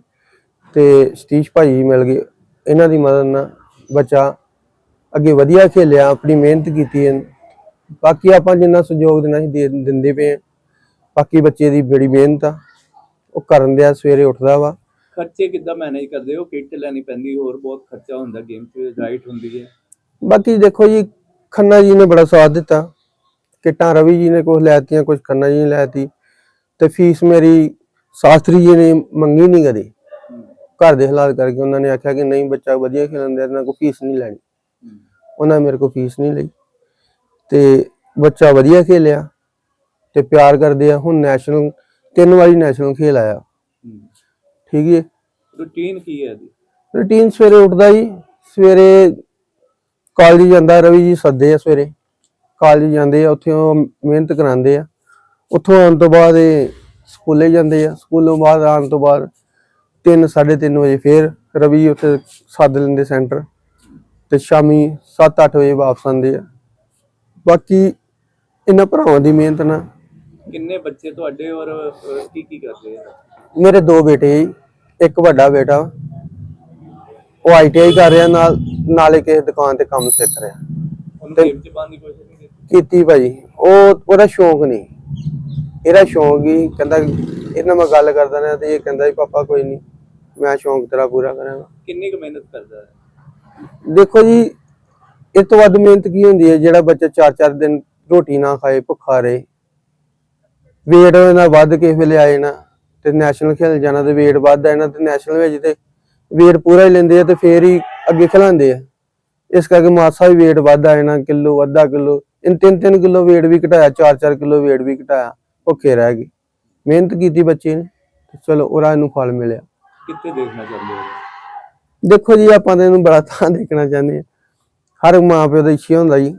ਤੇ ਸਤੀਸ਼ ਭਾਈ ਜੀ ਮਿਲ ਗਏ। ਇਹਨਾਂ ਦੀ ਮਦਦ ਨਾਲ ਬੱਚਾ ਅੱਗੇ ਵਧੀਆ ਖੇਲਿਆ ਆਪਣੀ ਮਿਹਨਤ ਕੀਤੀ ਹੈ। ਬਾਕੀ ਆਪਾਂ ਜਿੰਨਾ ਸਹਿਯੋਗ ਦੇਣਾ ਸੀ ਦਿੰਦੇ ਪਏ। ਬਾਕੀ ਬੱਚੇ ਦੀ ਬੜੀ ਮਿਹਨਤ ਆ। ਉਹ ਕਰਨ ਦਿਆ ਸਵੇਰੇ ਉੱਠਦਾ ਵਾ। ਖਰਚੇ ਕਿੱਦਾਂ ਮੈਨੇਜ ਕਰਦੇ ਹੋ? ਕਿੱਟ ਲੈਣੀ ਪੈਂਦੀ ਹੋਰ ਬਹੁਤ ਖਰਚਾ ਹੁੰਦਾ ਗੇਮ 'ਚ ਰਾਈਟ ਹੁੰਦੀ ਹੈ। ਬਾਕੀ ਦੇਖੋ ਜੀ ਖੰਨਾ ਜੀ ਨੇ ਬੜਾ ਸਾਥ ਦਿੱਤਾ। ਕਿੱਟਾਂ ਰਵੀ ਜੀ ਨੇ ਕੁਝ ਲੈਤੀਆਂ ਕੁਝ ਖੰਨਾ ਜੀ ਨੇ ਲੈਤੀ। ਤੇ ਫੀਸ ਮੇਰੀ ਸ਼ਾਸਤਰੀ ਜੀ ਨੇ ਮੰਗੀ ਨਹੀਂ ਕਦੇ। ਘਰ ਦੇ ਹਾਲਾਤ ਕਰਕੇ ਉਹਨਾਂ ਨੇ ਆਖਿਆ ਕਿ ਨਹੀਂ ਬੱਚਾ ਵਧੀਆ ਖੇਲਣ ਦੇ ਇਹਨਾਂ ਕੋ ਫੀਸ ਨਹੀਂ ਲੈਣੀ। ਉਹਨਾਂ ਮੇਰੇ ਕੋ ਫੀਸ ਨਹੀਂ ਲਈ। ਤੇ ਬੱਚਾ ਵਧੀਆ ਖੇਲਿਆ ਤੇ ਪਿਆਰ ਕਰਦੇ ਆ। ਹੁਣ ਨੈਸ਼ਨਲ ਤਿੰਨ ਵਾਰੀ ਨੈਸ਼ਨਲ ਖੇਲ ਆਇਆ। ਠੀਕ ਹੈ ਰੂਟੀਨ ਕੀ ਹੈ ਇਹਦੀ? ਰੂਟੀਨ ਸਵੇਰੇ ਉੱਠਦਾ ਜੀ। ਸਵੇਰੇ ਕਾਲਜ ਜਾਂਦਾ ਰਵੀ ਜੀ ਸੱਦੇ ਆ ਸਵੇਰੇ। ਕਾਲਜ ਜਾਂਦੇ ਆ ਉੱਥੇ ਉਹ ਮਿਹਨਤ ਕਰਾਉਂਦੇ ਆ। ਉੱਥੋਂ ਆਉਣ ਤੋਂ ਬਾਅਦ ਇਹ ਸਕੂਲੇ ਜਾਂਦੇ ਆ। ਸਕੂਲੋਂ ਬਾਅਦ ਆਉਣ ਤੋਂ ਬਾਅਦ 3 3:30 ਵਜੇ ਫੇਰ ਰਵੀ ਉੱਥੇ ਸੱਦ ਲੈਂਦੇ ਸੈਂਟਰ ਤੇ ਸ਼ਾਮੀ 7-8 ਵਜੇ ਵਾਪਸ ਆਉਂਦੇ ਆ। ਬਾਕੀ ਇਹਨਾਂ ਭਰਾਵਾਂ ਦੀ ਮਿਹਨਤ ਨਾਲ ਕਿੰਨੇ ਬੱਚੇ ਤੁਹਾਡੇ ਔਰ ਕੀ ਕੀ ਕਰਦੇ ਆ? ਮੇਰੇ ਦੋ ਬੇਟੇ ਇੱਕ ਵੱਡਾ ਬੇਟਾ। ਉਹ ਆਈਟੀਆਈ ਕਰ ਰਿਹਾ ਨਾਲ ਨਾਲੇ ਕਿਸੇ ਦੁਕਾਨ ਤੇ ਕੰਮ ਸਿੱਖ ਰਿਹਾ। ਉਹਨੂੰ ਗੇਮ 'ਚ ਪਾਉਣ ਦੀ ਕੋਸ਼ਿਸ਼ ਨਹੀਂ ਕੀਤੀ? ਕੀਤੀ ਭਾਜੀ। ਉਹ ਉਹਦਾ ਸ਼ੌਂਕ ਨਹੀਂ। ਇਹਦਾ ਸ਼ੌਂਕ ਹੀ ਕਹਿੰਦਾ ਇਹਨਾਂ ਮੈਂ ਗੱਲ ਕਰਦਾ ਨਾ ਤੇ ਇਹ ਕਹਿੰਦਾ ਵੀ ਪਾਪਾ ਕੋਈ ਨਹੀਂ ਮੈਂ ਸ਼ੌਂਕ ਤੇਰਾ ਪੂਰਾ ਕਰਾਂਗਾ। ਕਿੰਨੀ ਕੁ ਮਿਹਨਤ ਕਰਦਾ ਹੈ? ਦੇਖੋ ਜੀ ਇਸ ਤੋਂ ਵੱਧ ਮਿਹਨਤ ਕੀ ਹੁੰਦੀ ਹੈ? ਜਿਹੜਾ ਬੱਚਾ ਚਾਰ ਚਾਰ ਦਿਨ ਰੋਟੀ ਨਾ ਖਾਏ ਭੁੱਖਾ ਰਹੇ। ਵੇਟ ਇਹਨਾਂ ਵੱਧ ਕੇ ਵੇਲੇ ਆਏ ਨਾ ਤੇ ਨੈਸ਼ਨਲ ਖੇਲ ਜਾਣਾ ਤੇ ਵੇਟ ਵੱਧਦਾ ਇਹਨਾਂ ਤੇ ਨੈਸ਼ਨਲ ਵਿੱਚ ਤੇ ਵੇਟ ਪੂਰਾ ਹੀ ਲੈਂਦੇ ਆ ਤੇ ਫੇਰ ਹੀ ਅੱਗੇ ਖਿਲਾਉਂਦੇ ਆ। ਇਸ ਕਰਕੇ ਮਾਸਾ ਵੀ ਵੇਟ ਵੱਧਦਾ ਇਹਨਾਂ ਕਿਲੋ ਅੱਧਾ ਕਿਲੋ। ਇਨ ਤਿੰਨ ਤਿੰਨ ਕਿਲੋ ਵੇਟ ਵੀ ਘਟਾਇਆ ਚਾਰ ਚਾਰ ਕਿਲੋ ਵੇਟ ਵੀ ਘਟਾਇਆ। ਭੁੱਖੇ ਰਹਿ ਗਏ। ਮਿਹਨਤ ਕੀਤੀ ਬੱਚੇ ਨੇ ਚਲੋ ਉਹਦਾ ਇਹਨੂੰ ਫਲ ਮਿਲਿਆ। ਕਿੱਥੇ ਦੇਖਣਾ ਚਾਹੁੰਦੇ ਹੋ? ਦੇਖੋ ਜੀ ਆਪਾਂ ਤਾਂ ਇਹਨੂੰ ਬੜਾ ਤਾਂ ਦੇਖਣਾ ਚਾਹੁੰਦੇ ਹਾਂ। ਹਰ ਮਾਂ ਪਿਓ ਦਾ ਇੱਛਾ ਹੁੰਦਾ ਜੀ।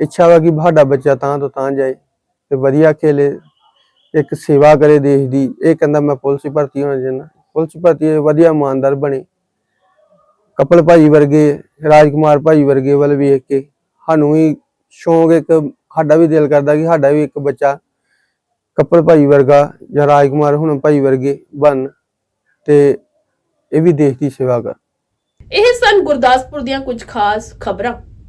ਇੱਛਾ ਵਾ ਕਿ ਸਾਡਾ ਬੱਚਾ ਤਾਂ ਤੋਂ ਤਾਂ ਜਾਏ ਤੇ ਵਧੀਆ ਖੇਲੇ ਇੱਕ ਸੇਵਾ ਕਰੇ ਦੇਸ਼ ਦੀ। ਇਹ ਕਹਿੰਦਾ ਮੈਂ ਪੁਲਿਸ ਭਰਤੀ ਹੋਣਾ ਚਾਹੁੰਦਾ। ਪੁਲਿਸ ਭਰਤੀ ਵਧੀਆ ਇਮਾਨਦਾਰ ਬਣੇ। ਕਪਲ ਭਾਜੀ ਵਰਗੇ, ਰਾਜਕੁਮਾਰ ਭਾਜੀ ਵਰਗੇ ਵੱਲ ਵੇਖ ਕੇ ਸਾਨੂੰ ਵੀ ਸ਼ੌਂਕ ਇੱਕ, ਸਾਡਾ ਵੀ ਦਿਲ ਕਰਦਾ ਕਿ ਸਾਡਾ ਵੀ ਇੱਕ ਬੱਚਾ ਕਪਲ ਭਾਈ ਵਰਗਾ ਜਾਂ ਰਾਜਕੁਮਾਰ ਹੁਣ ਭਾਈ ਵਰਗੇ ਬਣ ਤੇ ਇਹ ਵੀ ਦੇਸ਼ ਦੀ ਸੇਵਾ ਕਰ। ਇਹ ਸਨ ਗੁਰਦਾਸਪੁਰ ਦੀਆਂ ਕੁਝ ਖਾਸ ਖਬਰਾਂ।